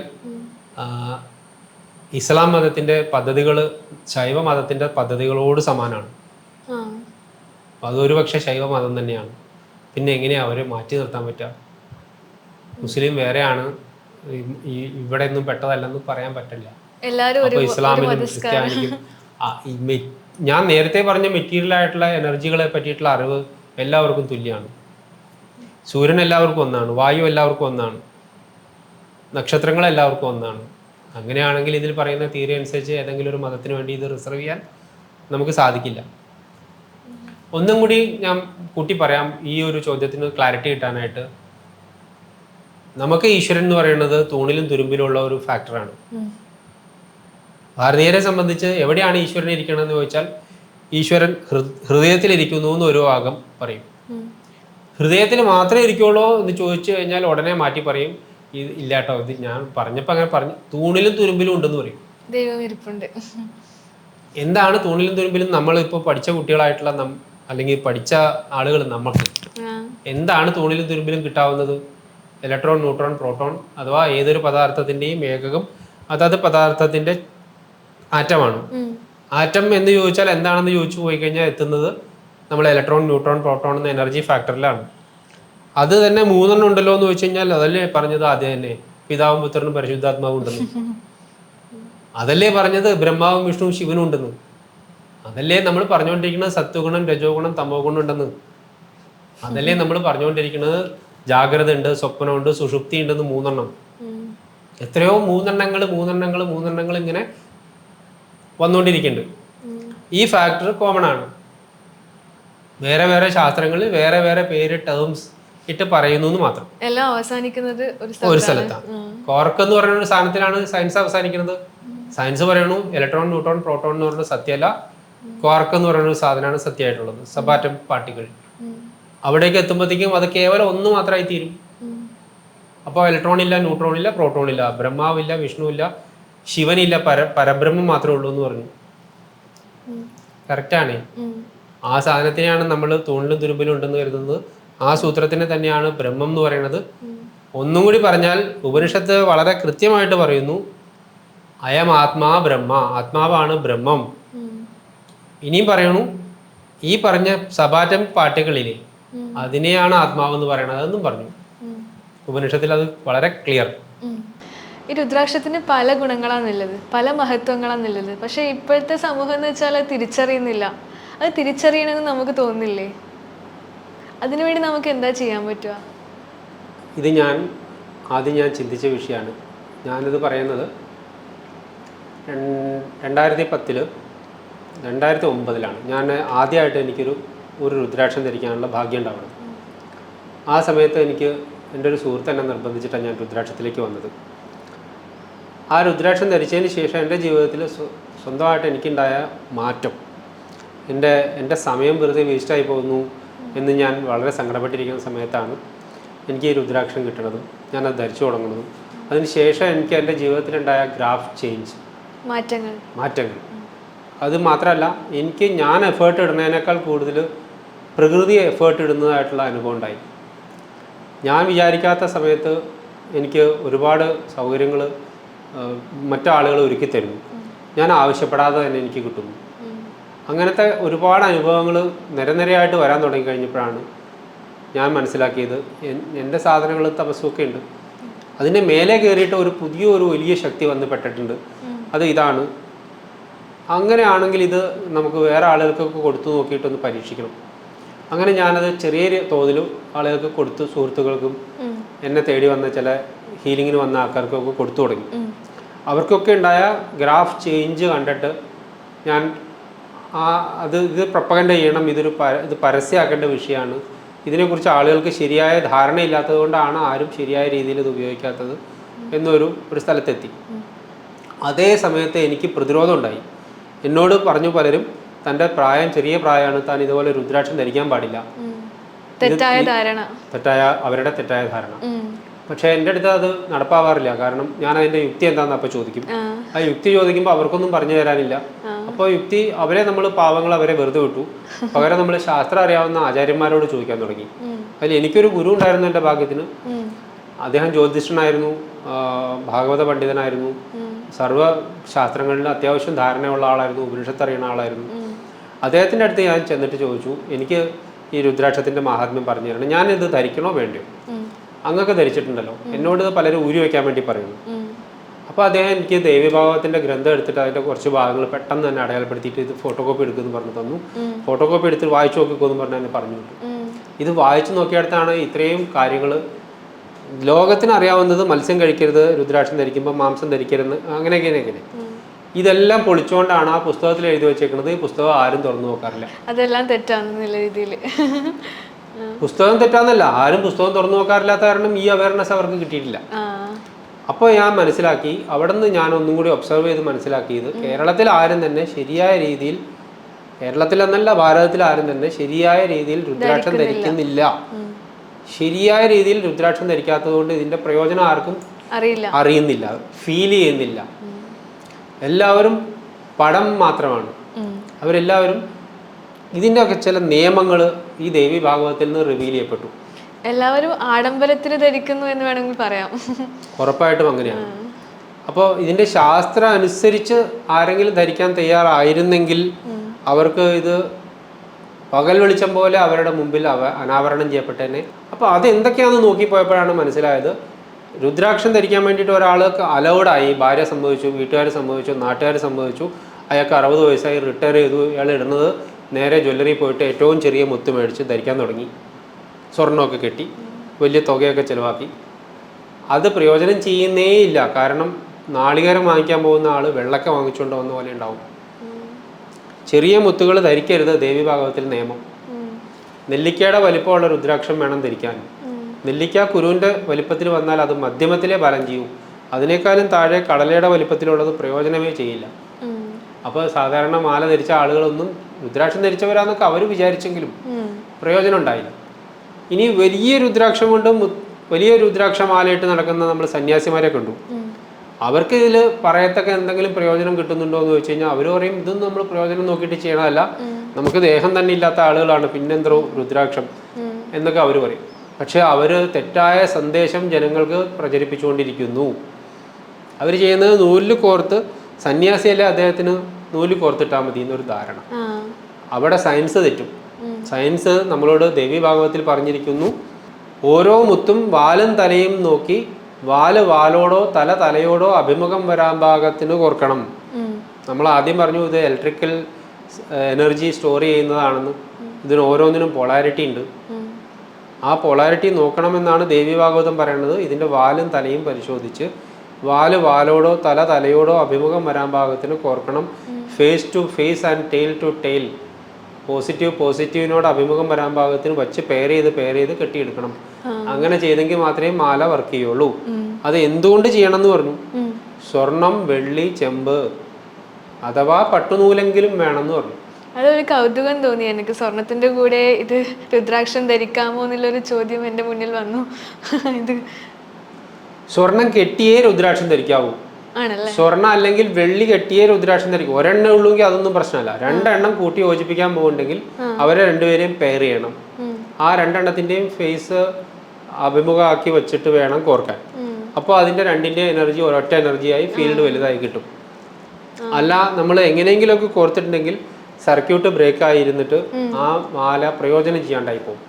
ഇസ്ലാം മതത്തിന്റെ പദ്ധതികൾ ശൈവ മതത്തിന്റെ പദ്ധതികളോട് സമാനാണ്. അതൊരു പക്ഷെ ശൈവ മതം തന്നെയാണ്. പിന്നെ എങ്ങനെയാ അവരെ മാറ്റി നിർത്താൻ പറ്റുക മുസ്ലിം വേറെയാണ്. ഈ- ഇവിടെ ഒന്നും പെട്ടതല്ലെന്ന് പറയാൻ പറ്റില്ല. അപ്പൊ ഇസ്ലാമിനും ക്രിസ്ത്യാനിക്കും. ഞാൻ നേരത്തെ പറഞ്ഞ മെറ്റീരിയൽ ആയിട്ടുള്ള എനർജികളെ പറ്റിയിട്ടുള്ള അറിവ് എല്ലാവർക്കും തുല്യമാണ് സൂര്യൻ എല്ലാവർക്കും ഒന്നാണ്. വായു എല്ലാവർക്കും ഒന്നാണ്. നക്ഷത്രങ്ങൾ എല്ലാവർക്കും ഒന്നാണ്. അങ്ങനെയാണെങ്കിൽ ഇതിൽ പറയുന്ന തീയറി അനുസരിച്ച് ഏതെങ്കിലും ഒരു മതത്തിന് വേണ്ടി ഇത് റിസർവ് ചെയ്യാൻ നമുക്ക് സാധിക്കില്ല. ഒന്നും കൂടി ഞാൻ കൂട്ടി പറയാം ഈ ഒരു ചോദ്യത്തിന് ക്ലാരിറ്റി കിട്ടാനായിട്ട്. നമുക്ക് ഈശ്വരൻ എന്ന് പറയുന്നത് തൂണിലും തുരുമ്പിലുമുള്ള ഒരു ഫാക്ടറാണ്. ഭാരതീയരെ സംബന്ധിച്ച് എവിടെയാണ് ഈശ്വരൻ ഇരിക്കണമെന്ന് ചോദിച്ചാൽ ഈശ്വരൻ ഹൃ- ഹൃദയത്തിലിരിക്കുന്നു എന്ന് ഒരു ഭാഗം പറയും. ഹൃദയത്തിൽ മാത്രമേ ഇരിക്കുള്ളൂ എന്ന് ചോദിച്ചു കഴിഞ്ഞാൽ ഉടനെ മാറ്റി പറയും ഇത് ഇല്ല കേട്ടോ ഇത് ഞാൻ പറഞ്ഞപ്പോൾ അങ്ങനെ പറഞ്ഞു. തൂണിലും തുരുമ്പിലും ഉണ്ടെന്ന് പറയും. ദൈവം ഇരിപ്പുണ്ട്. എന്താണ് തൂണിലും തുരുമ്പിലും നമ്മൾ ഇപ്പൊ പഠിച്ച കുട്ടികളായിട്ടുള്ള നം അല്ലെങ്കിൽ പഠിച്ച ആളുകൾ നമ്മൾക്ക് എന്താണ് തൂണിലും തുരുമ്പിലും കിട്ടാവുന്നത്? ഇലക്ട്രോൺ ന്യൂട്രോൺ പ്രോട്ടോൺ അഥവാ ഏതൊരു പദാർത്ഥത്തിന്റെയും ഏകകം അതത് പദാർത്ഥത്തിന്റെ ആറ്റമാണ്. ആറ്റം എന്ന് ചോദിച്ചാൽ എന്താണെന്ന് ചോദിച്ചു പോയി കഴിഞ്ഞാൽ എത്തുന്നത് നമ്മൾ ഇലക്ട്രോൺ ന്യൂട്രോൺ പ്രോട്ടോൺ എന്ന എനർജി ഫാക്ടറിലാണ് അത് തന്നെ മൂന്നെണ്ണം ഉണ്ടല്ലോ എന്ന് വെച്ച് കഴിഞ്ഞാൽ അതല്ലേ പറഞ്ഞത് ആദ്യം തന്നെ? പിതാവും പുത്രനും പരിശുദ്ധാത്മാവും ഉണ്ടെന്ന്. അതല്ലേ പറഞ്ഞത്? ബ്രഹ്മാവും വിഷ്ണുവും ശിവനും ഉണ്ടെന്ന്. അതല്ലേ നമ്മൾ പറഞ്ഞുകൊണ്ടിരിക്കുന്നത് സത്വഗുണം രജോ ഗുണം തമോ ഗുണം ഉണ്ടെന്ന്? അതല്ലേ നമ്മൾ പറഞ്ഞുകൊണ്ടിരിക്കുന്നത്? ജാഗ്രത ഉണ്ട് സ്വപ്നമുണ്ട് സുഷുപ്തി ഉണ്ടെന്ന് മൂന്നെണ്ണം. എത്രയോ മൂന്നെണ്ണങ്ങൾ മൂന്നെണ്ണങ്ങൾ മൂന്നെണ്ണങ്ങൾ ഇങ്ങനെ വന്നുകൊണ്ടിരിക്കുന്നുണ്ട്. ഈ ഫാക്ടർ കോമൺ ആണ്. വേറെ വേറെ ശാസ്ത്രങ്ങളിൽ വേറെ വേറെ പേര് ടേംസ് ഇട്ട് പറയുന്നു എന്ന് മാത്രം. എല്ലാം അവസാനിക്കുന്നത് ഒരു സ്ഥലത്താണ്. കോർക്ക് എന്ന് പറയുന്ന ഒരു സാധനത്തിലാണ് സയൻസ് അവസാനിക്കുന്നത്. സയൻസ് പറയണു ഇലക്ട്രോൺ ന്യൂട്രോൺ പ്രോട്ടോൺ എന്ന് പറയുന്നത് സത്യമല്ല. കോർക്ക് എന്ന് പറയുന്ന ഒരു സാധനമാണ് സത്യമായിട്ടുള്ളത്. സബാറ്റം പാർട്ടികൾ. അവിടേക്ക് എത്തുമ്പോഴത്തേക്കും അത് കേവലം ഒന്ന് മാത്രമായി തീരും. അപ്പോൾ ഇലക്ട്രോൺ ഇല്ല ന്യൂട്രോൺ ഇല്ല പ്രോട്ടോൺ ഇല്ല ബ്രഹ്മാവില്ല വിഷ്ണു ഇല്ല ശിവനില്ല പര പരബ്രഹ്മം മാത്രമേ ഉള്ളൂ എന്ന് പറഞ്ഞു. കറക്റ്റാണ് ആ സാധനത്തിനെയാണ് നമ്മൾ തൂണിലും തുരുമ്പിലും ഉണ്ടെന്ന് കരുതുന്നത്. ആ സൂത്രത്തിനെ തന്നെയാണ് ബ്രഹ്മം എന്ന് പറയുന്നത്. ഒന്നും കൂടി പറഞ്ഞാൽ ഉപനിഷത്ത് വളരെ കൃത്യമായിട്ട് പറയുന്നു അയം ആത്മാ ബ്രഹ്മ ആത്മാവാണ് ബ്രഹ്മം. ഇനിയും പറയണു ഈ പറഞ്ഞ സബാറ്റം പാട്ടുകളിലെ അതിനെയാണ് ആത്മാവ് എന്ന് പറയുന്നത് എന്നും പറഞ്ഞു. ഉപനിഷത്തിൽ അത് വളരെ ക്ലിയർ. ഈ രുദ്രാക്ഷത്തിന് പല ഗുണങ്ങളാണുള്ളത് പല മഹത്വങ്ങളാണുള്ളത് പക്ഷെ ഇപ്പോഴത്തെ സമൂഹം എന്ന് വെച്ചാൽ അത് തിരിച്ചറിയുന്നില്ല. അത് തിരിച്ചറിയണമെന്ന് നമുക്ക് തോന്നുന്നില്ലേ? അതിനുവേണ്ടി നമുക്ക് എന്താ ചെയ്യാൻ പറ്റുക? ഇത് ഞാൻ ആദ്യം ഞാൻ ചിന്തിച്ച വിഷയമാണ്. ഞാനിത് പറയുന്നത് രണ്ടായിരത്തി പത്തിൽ രണ്ടായിരത്തി ഒമ്പതിലാണ് ഞാൻ ആദ്യമായിട്ട് എനിക്കൊരു ഒരു രുദ്രാക്ഷം ധരിക്കാനുള്ള ഭാഗ്യം ഉണ്ടാവണം. ആ സമയത്ത് എനിക്ക് എന്റെ ഒരു സുഹൃത്ത് എന്നെ നിർബന്ധിച്ചിട്ടാണ് ഞാൻ രുദ്രാക്ഷത്തിലേക്ക് വന്നത്. ആ രുദ്രാക്ഷം ധരിച്ചതിന് ശേഷം എന്റെ ജീവിതത്തിൽ സ്വ- സ്വന്തമായിട്ട് എനിക്കുണ്ടായ മാറ്റം. എന്റെ എന്റെ സമയം വെറുതെ വേസ്റ്റായി പോകുന്നു. എന്ന് ഞാൻ വളരെ സങ്കടപ്പെട്ടിരിക്കുന്ന സമയത്താണ് എനിക്ക് ഈ രുദ്രാക്ഷം ഞാൻ അത് ധരിച്ചു തുടങ്ങുന്നതും. അതിനുശേഷം എനിക്ക് എന്റെ ജീവിതത്തിലുണ്ടായ ഗ്രാഫ് ചേഞ്ച്. മാറ്റങ്ങൾ. മാറ്റങ്ങൾ. അത് മാത്രമല്ല എനിക്ക് ഞാൻ എഫേർട്ട് ഇടുന്നതിനേക്കാൾ കൂടുതൽ പ്രകൃതി എഫേർട്ട് ഇടുന്നതായിട്ടുള്ള അനുഭവം ഉണ്ടായി. ഞാൻ വിചാരിക്കാത്ത സമയത്ത് എനിക്ക് ഒരുപാട് സൗകര്യങ്ങൾ മറ്റാളുകൾ ഒരുക്കി തരുന്നു. ഞാൻ ആവശ്യപ്പെടാതെ തന്നെ എനിക്ക് കിട്ടുന്നു. അങ്ങനത്തെ ഒരുപാട് അനുഭവങ്ങൾ നിരനിരയായിട്ട് വരാൻ തുടങ്ങിക്കഴിഞ്ഞപ്പോഴാണ് ഞാൻ മനസ്സിലാക്കിയത് എന്റെ സാധനങ്ങൾ തപസ്സൊക്കെ ഉണ്ട്. അതിന്റെ മേലെ കയറിയിട്ട് ഒരു പുതിയ ഒരു വലിയ ശക്തി വന്ന് പെട്ടിട്ടുണ്ട്. അത് ഇതാണ്. അങ്ങനെയാണെങ്കിൽ ഇത് നമുക്ക് വേറെ ആളുകൾക്കൊക്കെ കൊടുത്തു നോക്കിയിട്ടൊന്ന് പരീക്ഷിക്കണം. അങ്ങനെ ഞാനത് ചെറിയ തോതിൽ ആളുകൾക്ക് കൊടുത്തു സുഹൃത്തുക്കൾക്കും എന്നെ തേടി വന്ന ചില ഹീലിങ്ങിന് വന്ന ആൾക്കാർക്കൊക്കെ കൊടുത്തു തുടങ്ങി. അവർക്കൊക്കെ ഉണ്ടായ ഗ്രാഫ് ചേഞ്ച് കണ്ടിട്ട് ഞാൻ ആ അത് ഇത് പ്രപ്പകണ്ട ചെയ്യണം ഇതൊരു ഇത് പരസ്യമാക്കേണ്ട വിഷയമാണ്. ഇതിനെക്കുറിച്ച് ആളുകൾക്ക് ശരിയായ ധാരണയില്ലാത്തത് കൊണ്ടാണ് ആരും ശരിയായ രീതിയിൽ ഇത് ഉപയോഗിക്കാത്തത് എന്നൊരു ഒരു സ്ഥലത്തെത്തി. അതേ സമയത്ത് എനിക്ക് പ്രതിരോധം ഉണ്ടായി. എന്നോട് പറഞ്ഞു പലരും തന്റെ പ്രായം ചെറിയ പ്രായമാണ് താൻ ഇതുപോലെ രുദ്രാക്ഷം ധരിക്കാൻ പാടില്ല. തെറ്റായ ധാരണ. തെറ്റായ അവരുടെ തെറ്റായ ധാരണ. പക്ഷേ എന്റെ അടുത്ത് അത് നടപ്പാവാറില്ല. കാരണം ഞാൻ അതിന്റെ യുക്തി എന്താണെന്ന് അപ്പോൾ ചോദിക്കും. ആ. യുക്തി ചോദിക്കുമ്പോൾ അവർക്കൊന്നും പറഞ്ഞു തരാനില്ല. അപ്പോൾ യുക്തി അവരെ നമ്മൾ പാവങ്ങൾ അവരെ വെറുതെ വിട്ടു. പകരം നമ്മൾ ശാസ്ത്രം അറിയാവുന്ന ആചാര്യന്മാരോട് ചോദിക്കാൻ തുടങ്ങി. അതിൽ എനിക്കൊരു ഗുരു ഉണ്ടായിരുന്നു എന്റെ ഭാഗ്യത്തിന്. അദ്ദേഹം ജ്യോതിഷനായിരുന്നു ഭാഗവത പണ്ഡിതനായിരുന്നു. സർവ ശാസ്ത്രങ്ങളിൽ അത്യാവശ്യം ധാരണയുള്ള ആളായിരുന്നു ഉപനിഷത്ത് അറിയുന്ന ആളായിരുന്നു. അദ്ദേഹത്തിന്റെ അദ്ദേഹത്തിന്റെ അടുത്ത് ഞാൻ ചെന്നിട്ട് ചോദിച്ചു എനിക്ക് ഈ രുദ്രാക്ഷത്തിന്റെ മഹാത്മ്യം പറഞ്ഞു തരണം. ഞാനിത് ധരിക്കണോ വേണ്ടയോ. അങ്ങൊക്കെ ധരിച്ചിട്ടുണ്ടല്ലോ. എന്നോട് ഇത് പലരും ഊരി വയ്ക്കാൻ വേണ്ടി പറയുന്നു. അപ്പോൾ അദ്ദേഹം എനിക്ക് ദേവീഭാവത്തിന്റെ ഗ്രന്ഥം എടുത്തിട്ട് അതിന്റെ കുറച്ച് ഭാഗങ്ങൾ പെട്ടെന്ന് തന്നെ അടയാളപ്പെടുത്തിയിട്ട് ഇത് ഫോട്ടോ കോപ്പി എടുക്കുമെന്ന് പറഞ്ഞു തന്നു. ഫോട്ടോ കോപ്പി എടുത്ത് വായിച്ചു നോക്കിക്കോന്ന് പറഞ്ഞ് എന്നെ പറഞ്ഞു വിട്ടു. ഇത് വായിച്ചു നോക്കിയടുത്താണ് ഇത്രയും കാര്യങ്ങൾ ലോകത്തിന് അറിയാവുന്നത് മത്സ്യം കഴിക്കരുത് രുദ്രാക്ഷം ധരിക്കുമ്പോൾ മാംസം ധരിക്കരുത് അങ്ങനെ എങ്ങനെ എങ്ങനെ ഇതെല്ലാം പൊളിച്ചുകൊണ്ടാണ് ആ പുസ്തകത്തിൽ എഴുതി വെച്ചേക്കുന്നത് ഈ പുസ്തകം ആരും തുറന്നു നോക്കാറില്ല. അതെല്ലാം തെറ്റാണെന്നുള്ള രീതിയിൽ. പുസ്തകം തെറ്റാന്നല്ല ആരും പുസ്തകം തുറന്നു നോക്കാറില്ലാത്ത കാരണം ഈ അവയർനെസ് അവർക്ക് കിട്ടിയിട്ടില്ല. അപ്പോൾ ഞാൻ മനസ്സിലാക്കി അവിടെ നിന്ന് ഞാൻ ഒന്നും കൂടി ഒബ്സർവ് ചെയ്ത് മനസ്സിലാക്കിയത് കേരളത്തിൽ ആരും തന്നെ ശരിയായ രീതിയിൽ കേരളത്തിൽ എന്നല്ല ഭാരതത്തിൽ ആരും തന്നെ ശരിയായ രീതിയിൽ രുദ്രാക്ഷം ധരിക്കുന്നില്ല. ശരിയായ രീതിയിൽ രുദ്രാക്ഷം ധരിക്കാത്തത് കൊണ്ട് ഇതിന്റെ പ്രയോജനം ആർക്കും അറിയുന്നില്ല ഫീൽ ചെയ്യുന്നില്ല. എല്ലാവരും പടം മാത്രമാണ്. അവരെല്ലാവരും ഇതിന്റെയൊക്കെ ചില നിയമങ്ങൾ ഈ ദേവി ഭാഗവതത്തിൽ നിന്ന് റിവീൽ ചെയ്യപ്പെട്ടു. എല്ലാവരും ആഡംബരത്തിൽ ധരിക്കുന്നു എന്ന് വേണമെങ്കിൽ പറയാം. ഉറപ്പായിട്ടും അങ്ങനെയാണ്. അപ്പോൾ ഇതിന്റെ ശാസ്ത്രം അനുസരിച്ച് ആരെങ്കിലും ധരിക്കാൻ തയ്യാറായിരുന്നെങ്കിൽ അവർക്ക് ഇത് പകൽ വെളിച്ചം പോലെ അവരുടെ മുമ്പിൽ അവ അനാവരണം ചെയ്യപ്പെട്ടേനെ. അപ്പോൾ അത് എന്തൊക്കെയാണെന്ന് നോക്കിപ്പോയപ്പോഴാണ് മനസ്സിലായത്. രുദ്രാക്ഷം ധരിക്കാൻ വേണ്ടിയിട്ട് ഒരാൾക്ക് അലൗഡായി. ഭാര്യ സംഭവിച്ചു വീട്ടുകാർ സംഭവിച്ചു നാട്ടുകാർ സംഭവിച്ചു. അയാൾക്ക് അറുപത് വയസ്സായി റിട്ടയർ ചെയ്തു. ഇയാൾ ഇടുന്നത് നേരെ ജ്വല്ലറി പോയിട്ട് ഏറ്റവും ചെറിയ മുത്ത് മേടിച്ച് ധരിക്കാൻ തുടങ്ങി. സ്വർണമൊക്കെ കെട്ടി വലിയ തുകയൊക്കെ ചിലവാക്കി. അത് പ്രയോജനം ചെയ്യുന്നേ ഇല്ല കാരണം നാളികേരം വാങ്ങിക്കാൻ പോകുന്ന ആൾ വെള്ളക്ക വാങ്ങിച്ചുകൊണ്ട് വന്ന പോലെ ഉണ്ടാവും. ചെറിയ മുത്തുകൾ ധരിക്കരുത്. ദേവി ഭാഗവത്തിൽ നിയമം. നെല്ലിക്കയുടെ വലിപ്പമുള്ള രുദ്രാക്ഷം വേണം ധരിക്കാൻ. നെല്ലിക്ക കുരുവിന്റെ വലിപ്പത്തിൽ വന്നാൽ അത് മധ്യമത്തിലെ ഫലം ചെയ്യും. അതിനേക്കാളും താഴെ കടലയുടെ വലിപ്പത്തിലുള്ളത് പ്രയോജനമേ ചെയ്യില്ല. അപ്പോൾ സാധാരണ മാല ധരിച്ച ആളുകളൊന്നും രുദ്രാക്ഷം ധരിച്ചവരാന്നൊക്കെ അവർ വിചാരിച്ചെങ്കിലും പ്രയോജനം ഉണ്ടായില്ല. ഇനി വലിയ രുദ്രാക്ഷം കൊണ്ട് വലിയ രുദ്രാക്ഷമാലയിട്ട് നടക്കുന്ന നമ്മൾ സന്യാസിമാരെ കണ്ടു. അവർക്ക് ഇതിൽ പറയത്തക്ക എന്തെങ്കിലും പ്രയോജനം കിട്ടുന്നുണ്ടോ എന്ന് ചോദിച്ചു കഴിഞ്ഞാൽ അവർ പറയും ഇതൊന്നും നമ്മൾ പ്രയോജനം നോക്കിയിട്ട് ചെയ്യണമല്ല നമുക്ക് ദേഹം തന്നെ ഇല്ലാത്ത ആളുകളാണ് പിന്നെന്തോ രുദ്രാക്ഷം. എന്നൊക്കെ അവർ പറയും. പക്ഷെ അവർ തെറ്റായ സന്ദേശം ജനങ്ങൾക്ക് പ്രചരിപ്പിച്ചുകൊണ്ടിരിക്കുന്നു. അവർ ചെയ്യുന്നത് നൂൽ കോർത്ത് സന്യാസിയല്ലേ അദ്ദേഹത്തിന് നൂൽ കോർത്തിട്ടാൽ മതി എന്നൊരു ധാരണ. അവിടെ സയൻസ് തെറ്റും. സയൻസ് നമ്മളോട് ദേവി ഭാഗവത്തിൽ പറഞ്ഞിരിക്കുന്നു. ഓരോ മുത്തും വാലും തലയും നോക്കി വാൽ വാലോടോ തല തലയോടോ അഭിമുഖം വരാൻ ഭാഗത്തിന് കോർക്കണം. നമ്മൾ ആദ്യം പറഞ്ഞു ഇത് ഇലക്ട്രിക്കൽ എനർജി സ്റ്റോർ ചെയ്യുന്നതാണെന്ന്. ഇതിന് ഓരോന്നിനും പോളാരിറ്റി ഉണ്ട്. ആ പോളാരിറ്റി നോക്കണമെന്നാണ് ദേവി ഭാഗവതം പറയുന്നത് ഇതിന്റെ വാലും തലയും പരിശോധിച്ച് വാൽ വാലോടോ തല തലയോടോ അഭിമുഖം വരാൻ ഭാഗത്തിന് കോർക്കണം. Face to face and tail to tail positive പോസിറ്റീവിനോട് അഭിമുഖം വരാൻ പാകത്തിന് വച്ച് പെയർ ചെയ്ത് പെയർ ചെയ്ത് കെട്ടിയെടുക്കണം. അങ്ങനെ ചെയ്തെങ്കിൽ മാത്രമേ മാല വർക്ക് ചെയ്യുള്ളൂ. അത് എന്തുകൊണ്ട് ചെയ്യണം എന്ന് പറഞ്ഞു. സ്വർണം വെള്ളി ചെമ്പ് അഥവാ പട്ടുനൂലെങ്കിലും വേണം എന്ന് പറഞ്ഞു. അതൊരു കൗതുകം തോന്നി എനിക്ക്. സ്വർണത്തിന്റെ കൂടെ ഇത് രുദ്രാക്ഷം ധരിക്കാമോ എന്നുള്ളൊരു ചോദ്യം എന്റെ മുന്നിൽ വന്നു. ഇത് സ്വർണം കെട്ടിയേ രുദ്രാക്ഷം ധരിക്കാവൂ. സ്വർണ അല്ലെങ്കിൽ വെള്ളി കെട്ടിയ രുദ്രാക്ഷം ധരിക്കും. ഒരെണ്ണം ഉള്ളൂങ്കിൽ അതൊന്നും പ്രശ്നമല്ല. രണ്ടെണ്ണം കൂട്ടി യോജിപ്പിക്കാൻ പോകുന്നുണ്ടെങ്കിൽ അവരെ രണ്ടുപേരെയും പെയർ ചെയ്യണം. ആ രണ്ടെണ്ണത്തിന്റെയും ഫേസ് അഭിമുഖമാക്കി വെച്ചിട്ട് വേണം കോർക്കാൻ. അപ്പോൾ അതിന്റെ രണ്ടിന്റെ എനർജി ഒരൊറ്റ എനർജിയായി ഫീൽഡ് വലുതായി കിട്ടും. അല്ല നമ്മൾ എങ്ങനെയെങ്കിലുമൊക്കെ കോർത്തിട്ടുണ്ടെങ്കിൽ സർക്യൂട്ട് ബ്രേക്ക് ആയിരുന്നിട്ട് ആ മാല പ്രയോജനം ചെയ്യാണ്ടായി പോകും.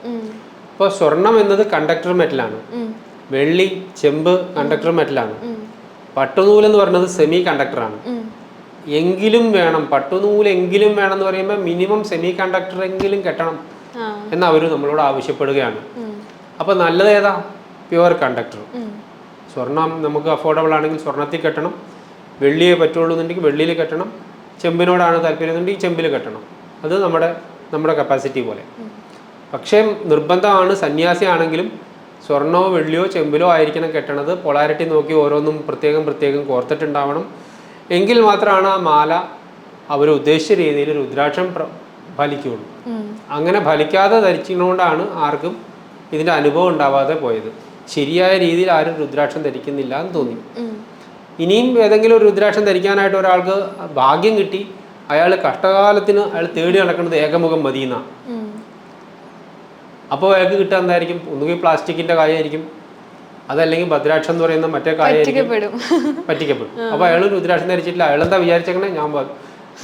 അപ്പോൾ സ്വർണം എന്നത് കണ്ടക്ടർ മെറ്റലാണ് വെള്ളി ചെമ്പ് കണ്ടക്ടർ മെറ്റലാണ്. പട്ടുനൂൽ എന്ന് പറയുന്നത് സെമി കണ്ടക്ടറാണ് ആണ്. എങ്കിലും വേണം പട്ടുനൂൽ എങ്കിലും വേണം എന്ന് പറയുമ്പോൾ മിനിമം സെമി കണ്ടക്ടർ എങ്കിലും കെട്ടണം എന്ന് അവർ നമ്മളോട് ആവശ്യപ്പെടുകയാണ്. അപ്പൊ അപ്പോൾ നല്ലത് ഏതാ? Pure conductor. സ്വർണം നമുക്ക് അഫോർഡബിൾ ആണെങ്കിൽ സ്വർണത്തിൽ കെട്ടണം. വെള്ളിയെ പറ്റുള്ളൂ എന്നുണ്ടെങ്കിൽ വെള്ളിയിൽ കെട്ടണം. ചെമ്പിനോടാണ് താല്പര്യം എന്നുണ്ടെങ്കിൽ ചെമ്പിൽ കെട്ടണം. അത് നമ്മുടെ നമ്മുടെ കപ്പാസിറ്റി പോലെ. പക്ഷേ നിർബന്ധമാണ് സന്യാസി ആണെങ്കിലും സ്വർണമോ വെള്ളിയോ ചെമ്പിലോ ആയിരിക്കണം കെട്ടണത്. പൊളാരിറ്റി നോക്കി ഓരോന്നും പ്രത്യേകം പ്രത്യേകം കോർത്തിട്ടുണ്ടാവണം. എങ്കിൽ മാത്രമാണ് ആ മാല അവർ ഉദ്ദേശിച്ച രീതിയിൽ രുദ്രാക്ഷം ഫലിക്കുള്ളൂ അങ്ങനെ ഫലിക്കാതെ ധരിക്കുന്നതുകൊണ്ടാണ് ആർക്കും ഇതിന്റെ അനുഭവം ഉണ്ടാവാതെ പോയത്. ശരിയായ രീതിയിൽ ആരും രുദ്രാക്ഷം ധരിക്കുന്നില്ല എന്ന് തോന്നി. ഇനിയും ഏതെങ്കിലും ഒരു രുദ്രാക്ഷം ധരിക്കാനായിട്ട് ഒരാൾക്ക് ഭാഗ്യം കിട്ടി അയാൾ കഷ്ടകാലത്തിന് അയാൾ തേടി നടക്കുന്നത് ഏകമുഖം മതിയെന്ന ഉം. അപ്പോൾ അയാൾക്ക് കിട്ടുക എന്തായിരിക്കും? ഒന്നുകിൽ പ്ലാസ്റ്റിക്കിന്റെ കായായിരിക്കും അതല്ലെങ്കിൽ ഭദ്രാക്ഷം എന്ന് പറയുന്ന മറ്റേ കായായിരിക്കും പറ്റിക്കപ്പെടും. അപ്പോൾ അയാൾ രുദ്രാക്ഷം ധരിച്ചിട്ടില്ല. അയാൾ എന്താ വിചാരിച്ചേക്കണേ? ഞാൻ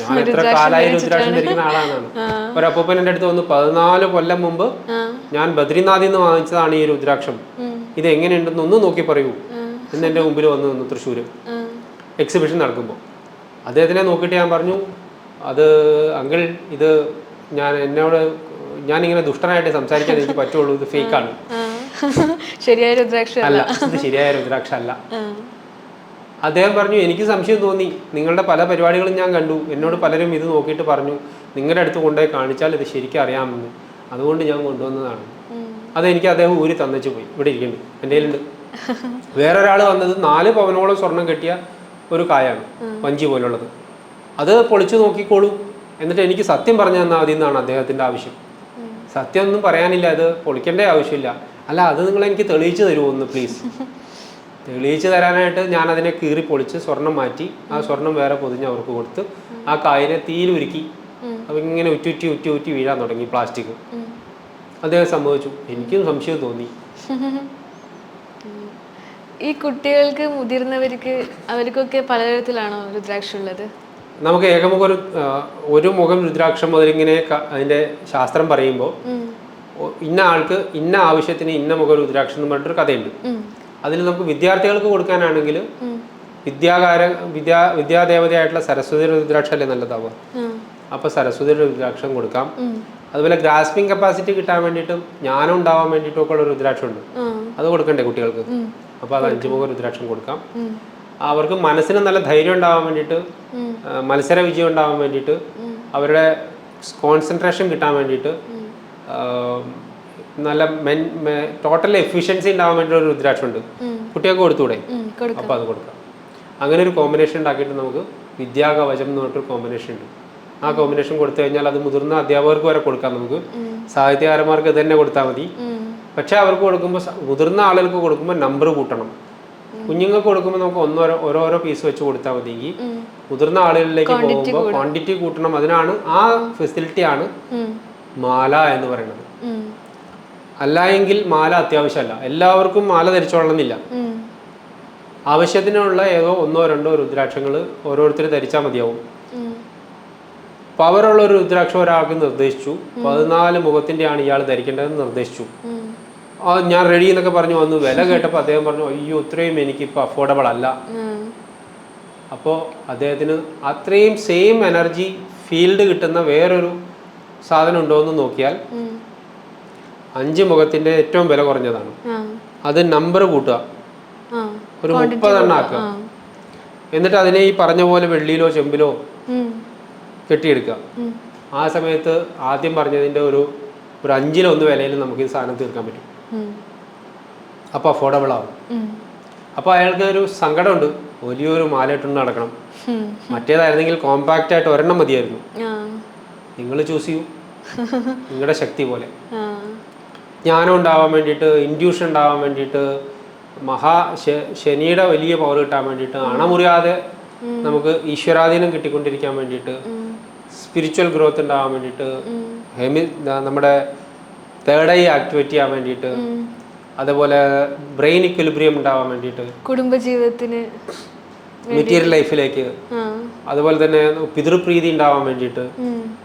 ഞാൻ എത്ര കാലായി രുദ്രാക്ഷം ധരിക്കുന്ന ആളാണെന്നാണ്. ഒരപ്പൂപ്പൻ എന്റെ അടുത്ത് വന്നു പതിനാല് കൊല്ലം മുമ്പ് ഞാൻ ബദ്രിനാഥിൽ നിന്ന് വാങ്ങിച്ചതാണ് ഈ രുദ്രാക്ഷം. ഇത് എങ്ങനെയുണ്ടെന്ന് ഒന്ന് നോക്കി പറയൂ. എന്ന് എന്റെ മുമ്പിൽ വന്നു നിന്നു തൃശ്ശൂര്. എക്സിബിഷൻ നടക്കുമ്പോൾ. അദ്ദേഹത്തിനെ നോക്കിയിട്ട് ഞാൻ പറഞ്ഞു അത് അങ്കിൾ ഇത് ഞാൻ എന്നോട് ഞാനിങ്ങനെ ദുഷ്ടനായിട്ട് സംസാരിക്കാൻ എനിക്ക് പറ്റുള്ളൂ ഇത് ഫേക്ക് ആണ്. ശരിയായ രുദ്രാക്ഷ അല്ല. ഇത് ശരിയായ രുദ്രാക്ഷ അല്ല. അദ്ദേഹം പറഞ്ഞു എനിക്ക് സംശയം തോന്നി. നിങ്ങളുടെ പല പരിപാടികളും ഞാൻ കണ്ടു. എന്നോട് പലരും ഇത് നോക്കിയിട്ട് പറഞ്ഞു. നിങ്ങളുടെ അടുത്ത് കൊണ്ടുപോയി കാണിച്ചാൽ ഇത് ശരിക്കും അറിയാമെന്ന്. അതുകൊണ്ട് ഞാൻ കൊണ്ടുവന്നതാണ്. അതെനിക്ക് അദ്ദേഹം ഊരി തന്നിച്ചു പോയി. ഇവിടെ ഇരിക്കുന്നു എന്റെ കയ്യിലുണ്ട്. വേറൊരാൾ വന്നത് നാല് പവനോളം സ്വർണം കെട്ടിയ ഒരു കായാണ് വഞ്ചി പോലുള്ളത്. അത് പൊളിച്ചു നോക്കിക്കോളൂ. എന്നിട്ട് എനിക്ക് സത്യം പറഞ്ഞു തന്നാൽ മതി എന്നാണ് അദ്ദേഹത്തിന്റെ ആവശ്യം. സത്യം ഒന്നും പറയാനില്ല അത് പൊളിക്കേണ്ട ആവശ്യമില്ല. അല്ല അത് നിങ്ങൾ എനിക്ക് തെളിയിച്ചു തരുമോ ഒന്ന് പ്ലീസ് തെളിയിച്ചു തരാനായിട്ട് ഞാൻ അതിനെ കീറി പൊളിച്ച് സ്വർണം മാറ്റി ആ സ്വർണം വേറെ പൊതിഞ്ഞ് അവർക്ക് കൊടുത്ത് ആ കായിനെ തീയിലുരുക്കി ഇങ്ങനെ ഉറ്റി ഉറ്റി ഉറ്റി ഉറ്റി വീഴാൻ തുടങ്ങി പ്ലാസ്റ്റിക്. അദ്ദേഹം സംഭവിച്ചു. എനിക്കും സംശയം തോന്നി. ഈ കുട്ടികൾക്ക് മുതിർന്നവർക്ക് അവർക്കൊക്കെ പലതരത്തിലാണോ രുദ്രാക്ഷ ഉള്ളത് നമുക്ക് ഏകമുഖ ഒരു ഒരു മുഖം രുദ്രാക്ഷം മുതലിങ്ങനെ അതിന്റെ ശാസ്ത്രം പറയുമ്പോൾ ഇന്ന ആൾക്ക് ഇന്ന ആവശ്യത്തിന് ഇന്ന മുഖം രുദ്രാക്ഷം എന്ന് പറഞ്ഞിട്ടൊരു കഥയുണ്ട്. അതിൽ നമുക്ക് വിദ്യാർത്ഥികൾക്ക് കൊടുക്കാനാണെങ്കിൽ. വിദ്യാകാര വിദ്യാ വിദ്യാദേവതയായിട്ടുള്ള സരസ്വതി രുദ്രാക്ഷം അല്ലേ നല്ലതാവുക? അപ്പൊ സരസ്വതി രുദ്രാക്ഷം കൊടുക്കാം. അതുപോലെ ഗ്രാസ്പിംഗ് കപ്പാസിറ്റി കിട്ടാൻ വേണ്ടിയിട്ടും ജ്ഞാനം ഉണ്ടാവാൻ വേണ്ടിയിട്ടും ഒക്കെ ഉള്ള രുദ്രാക്ഷം ഉണ്ട്. അത് കൊടുക്കണ്ടേ കുട്ടികൾക്ക്? അപ്പൊ അത് അഞ്ചുമുഖ രുദ്രാക്ഷം കൊടുക്കാം. അവർക്ക് മനസ്സിന് നല്ല ധൈര്യം ഉണ്ടാവാൻ വേണ്ടിയിട്ട്. മത്സര വിജയം ഉണ്ടാവാൻ വേണ്ടിയിട്ട് അവരുടെ കോൺസെൻട്രേഷൻ കിട്ടാൻ വേണ്ടിയിട്ട് നല്ല മെൻ ടോട്ടൽ എഫിഷ്യൻസി ഉണ്ടാവാൻ വേണ്ടി ഒരു രുദ്രാക്ഷം ഉണ്ട്. കുട്ടികൾക്ക് കൊടുത്തൂടെ അപ്പൊ അപ്പോൾ അത് കൊടുക്കാം. അങ്ങനെ ഒരു കോമ്പിനേഷൻ ഉണ്ടാക്കിയിട്ട് നമുക്ക് വിദ്യാകവചം എന്ന് പറഞ്ഞിട്ടൊരു കോമ്പിനേഷൻ ഉണ്ട്. ആ കോമ്പിനേഷൻ കൊടുത്തു കഴിഞ്ഞാൽ അത് മുതിർന്ന അധ്യാപകർക്ക് വരെ കൊടുക്കാം നമുക്ക്. സാഹിത്യകാരന്മാർക്ക് ഇത് തന്നെ കൊടുത്താൽ മതി. പക്ഷെ അവർക്ക് കൊടുക്കുമ്പോൾ മുതിർന്ന ആളുകൾക്ക് കൊടുക്കുമ്പോൾ നമ്പർ കൂട്ടണം. കുഞ്ഞുങ്ങൾക്ക് കൊടുക്കുമ്പോൾ നമുക്ക് ഒന്നോരോ ഓരോരോ പീസ് വെച്ച് കൊടുത്താൽ മതിയെങ്കിൽ മുതിർന്ന ആളുകളിലേക്ക് പോകുമ്പോൾ ക്വാണ്ടിറ്റി കൂട്ടണം. അതിനാണ് ആ ഫെസിലിറ്റി ആണ് മാല എന്ന് പറയുന്നത്. അല്ല എങ്കിൽ മാല അത്യാവശ്യമല്ല. എല്ലാവർക്കും മാല ധരിച്ചോളണമെന്നില്ല. ആവശ്യത്തിനുള്ള ഏതോ ഒന്നോ രണ്ടോ രുദ്രാക്ഷങ്ങൾ ഓരോരുത്തർ ധരിച്ചാൽ മതിയാവും. പവറുള്ള ഒരു രുദ്രാക്ഷം ഒരാൾക്ക് നിർദ്ദേശിച്ചു. പതിനാല് മുഖത്തിന്റെയാണ് ഇയാൾ ധരിക്കേണ്ടതെന്ന് നിർദ്ദേശിച്ചു. ഞാൻ റെഡി എന്നൊക്കെ പറഞ്ഞു വന്നു വില കേട്ടപ്പോൾ അദ്ദേഹം പറഞ്ഞു അയ്യോ ഇത്രയും എനിക്ക് ഇപ്പോൾ അഫോർഡബിൾ അല്ല. അപ്പോൾ അദ്ദേഹത്തിന് അത്രയും സെയിം എനർജി ഫീൽഡ് കിട്ടുന്ന വേറൊരു സാധനം ഉണ്ടോ എന്ന് നോക്കിയാൽ അഞ്ച് മുഖത്തിന്റെ ഏറ്റവും വില കുറഞ്ഞതാണ് അത് നമ്പർ കൂട്ടുക. ഒരു മുപ്പതെണ്ണം ആക്കുക എന്നിട്ട് അതിനെ ഈ പറഞ്ഞ പോലെ വെള്ളിയിലോ ചെമ്പിലോ. കെട്ടിയെടുക്കുക ആ സമയത്ത് ആദ്യം പറഞ്ഞതിന്റെ ഒരു ഒരു അഞ്ചിലൊന്ന് വിലയിൽ നമുക്ക് ഈ സാധനം തീർക്കാൻ പറ്റും. അപ്പോൾ അഫോർഡബിൾ ആവും. അപ്പൊ അപ്പോൾ അയാൾക്ക് ഒരു സങ്കടമുണ്ട്. വലിയൊരു മാലയിട്ടുണ്ട് നടക്കണം. മറ്റേതായിരുന്നെങ്കിൽ കോമ്പാക്റ്റ് ആയിട്ട് ഒരെണ്ണം മതിയായിരുന്നു. നിങ്ങൾ ചൂസ് ചെയ്യൂ. നിങ്ങളുടെ ശക്തി പോലെ. ജ്ഞാനം ഉണ്ടാവാൻ വേണ്ടിയിട്ട് ഇൻഡ്യൂഷൻ ഉണ്ടാവാൻ വേണ്ടിയിട്ട് മഹാ ശനിയുടെ വലിയ പവർ കിട്ടാൻ വേണ്ടിയിട്ട് അണമുറിയാതെ നമുക്ക് ഈശ്വരാധീനം കിട്ടിക്കൊണ്ടിരിക്കാൻ വേണ്ടിയിട്ട് സ്പിരിച്വൽ ഗ്രോത്ത് ഉണ്ടാവാൻ വേണ്ടിയിട്ട്. ഹെമി നമ്മുടെ തേർഡ് ഐ ആക്ടിവേറ്റ് ചെയ്യാൻ വേണ്ടിയിട്ട്. അതേപോലെ ബ്രെയിൻ ഇക്വിലിബ്രിയം ഉണ്ടാവാൻ വേണ്ടിയിട്ട്. കുടുംബജീവിതത്തിന് മെറ്റീരിയൽ ലൈഫിലേക്ക് അതുപോലെ തന്നെ പിതൃപ്രീതി ഉണ്ടാവാൻ വേണ്ടിയിട്ട്.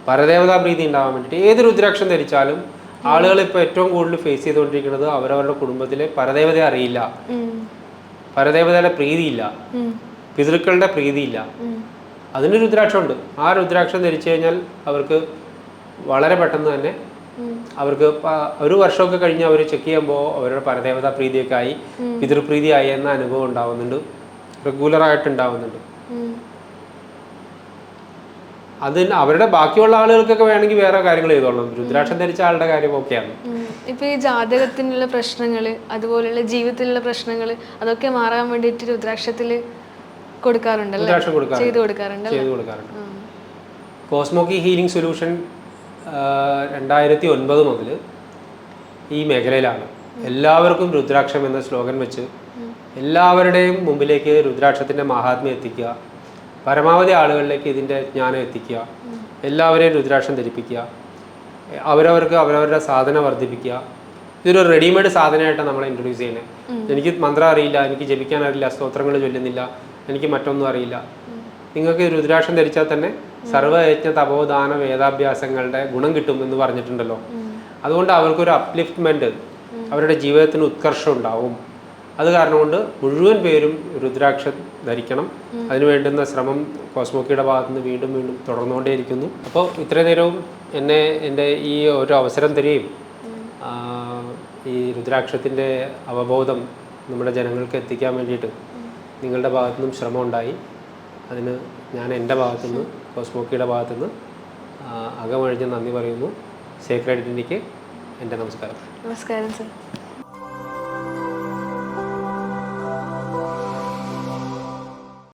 പരദേവതാ പ്രീതി ഉണ്ടാവാൻ വേണ്ടിയിട്ട്. ഏത് രുദ്രാക്ഷം ധരിച്ചാലും ആളുകൾ ഇപ്പൊ ഏറ്റവും കൂടുതൽ ഫേസ് ചെയ്തുകൊണ്ടിരിക്കുന്നത് അവരവരുടെ കുടുംബത്തിലെ പരദേവതയെ അറിയില്ല. പരദേവതയുടെ പ്രീതിയില്ല പിതൃക്കളുടെ പ്രീതിയില്ല അതിന് രുദ്രാക്ഷമുണ്ട് ആ രുദ്രാക്ഷം ധരിച്ചു കഴിഞ്ഞാൽ അവർക്ക് വളരെ പെട്ടെന്ന് തന്നെ. അവർക്ക് ഒരു വർഷമൊക്കെ കഴിഞ്ഞ് അവർ ചെക്ക് ചെയ്യുമ്പോൾ അവരുടെ പരദേവതാ പ്രീതിയൊക്കെ ആയി പിതൃപ്രീതി ആയി എന്ന അനുഭവം ഉണ്ടാവുന്നുണ്ട്. റെഗുലർ ആയിട്ട് ഉണ്ടാവുന്നുണ്ട്. അതിന് അവരുടെ ബാക്കിയുള്ള ആളുകൾക്കൊക്കെ വേണമെങ്കിൽ വേറെ കാര്യങ്ങൾ ചെയ്തോളണം. രുദ്രാക്ഷം ധരിച്ച ആളുടെ കാര്യം ഓക്കെയാണ്. ഇപ്പൊ ഈ ജാതകത്തിനുള്ള പ്രശ്നങ്ങൾ അതുപോലെയുള്ള ജീവിതത്തിലുള്ള പ്രശ്നങ്ങൾ അതൊക്കെ മാറാൻ വേണ്ടിയിട്ട് രുദ്രാക്ഷത്തിൽ കൊടുക്കാറുണ്ടല്ലേ? ചെയ്തു കൊടുക്കാറുണ്ട്. കോസ്മോക്കി ഹീലിംഗ് സൊല്യൂഷൻ രണ്ടായിരത്തി ഒൻപത് മുതൽ ഈ മേഖലയിലാണ്. എല്ലാവർക്കും രുദ്രാക്ഷം എന്ന സ്ലോഗൻ വെച്ച് എല്ലാവരുടെയും മുമ്പിലേക്ക് രുദ്രാക്ഷത്തിന്റെ മഹാത്മ്യം എത്തിക്കുക പരമാവധി ആളുകളിലേക്ക് ഇതിന്റെ ജ്ഞാനം എത്തിക്കുക എല്ലാവരെയും രുദ്രാക്ഷം ധരിപ്പിക്കുക അവരവർക്ക് അവരവരുടെ സാധന വർദ്ധിപ്പിക്കുക. ഇതൊരു റെഡിമെയ്ഡ് സാധനമായിട്ടാണ് നമ്മളെ ഇൻട്രൊഡ്യൂസ് ചെയ്യുന്നത് എനിക്ക് മന്ത്രം അറിയില്ല എനിക്ക് ജപിക്കാൻ അറിയില്ല സ്തോത്രങ്ങൾ ചൊല്ലുന്നില്ല എനിക്ക് മറ്റൊന്നും അറിയില്ല. നിങ്ങൾക്ക് രുദ്രാക്ഷം ധരിച്ചാൽ തന്നെ സർവയജ്ഞ തപോദാന വേദാഭ്യാസങ്ങളുടെ ഗുണം കിട്ടും എന്ന് പറഞ്ഞിട്ടുണ്ടല്ലോ. അതുകൊണ്ട് അവർക്കൊരു അപ്ലിഫ്റ്റ്മെന്റ് അവരുടെ ജീവിതത്തിന് ഉത്കർഷം ഉണ്ടാവും. അത് കാരണം കൊണ്ട് മുഴുവൻ പേരും രുദ്രാക്ഷം ധരിക്കണം. അതിനു വേണ്ടുന്ന ശ്രമം കോസ്മോക്കിയുടെ ഭാഗത്തു നിന്ന് വീണ്ടും വീണ്ടും തുടർന്നുകൊണ്ടേയിരിക്കുന്നു. അപ്പോൾ ഇത്രയും നേരവും എന്നെ എന്റെ ഈ ഒരു അവസരം തരികയും ഈ രുദ്രാക്ഷത്തിന്റെ അവബോധം നമ്മുടെ ജനങ്ങൾക്ക് എത്തിക്കാൻ വേണ്ടിയിട്ട് നിങ്ങളുടെ ഭാഗത്തു നിന്നും ശ്രമം ഉണ്ടായി അതിന് ഞാൻ എന്റെ ഭാഗത്തു ഭാഗത്തുനിന്ന് കോസ്മോക്കിയുടെ ഭാഗത്തുനിന്ന് അകമഴിഞ്ഞ് നന്ദി പറയുന്നു. സേക്രഡ് എന്റെ നമസ്കാരം. നമസ്കാരം സർ.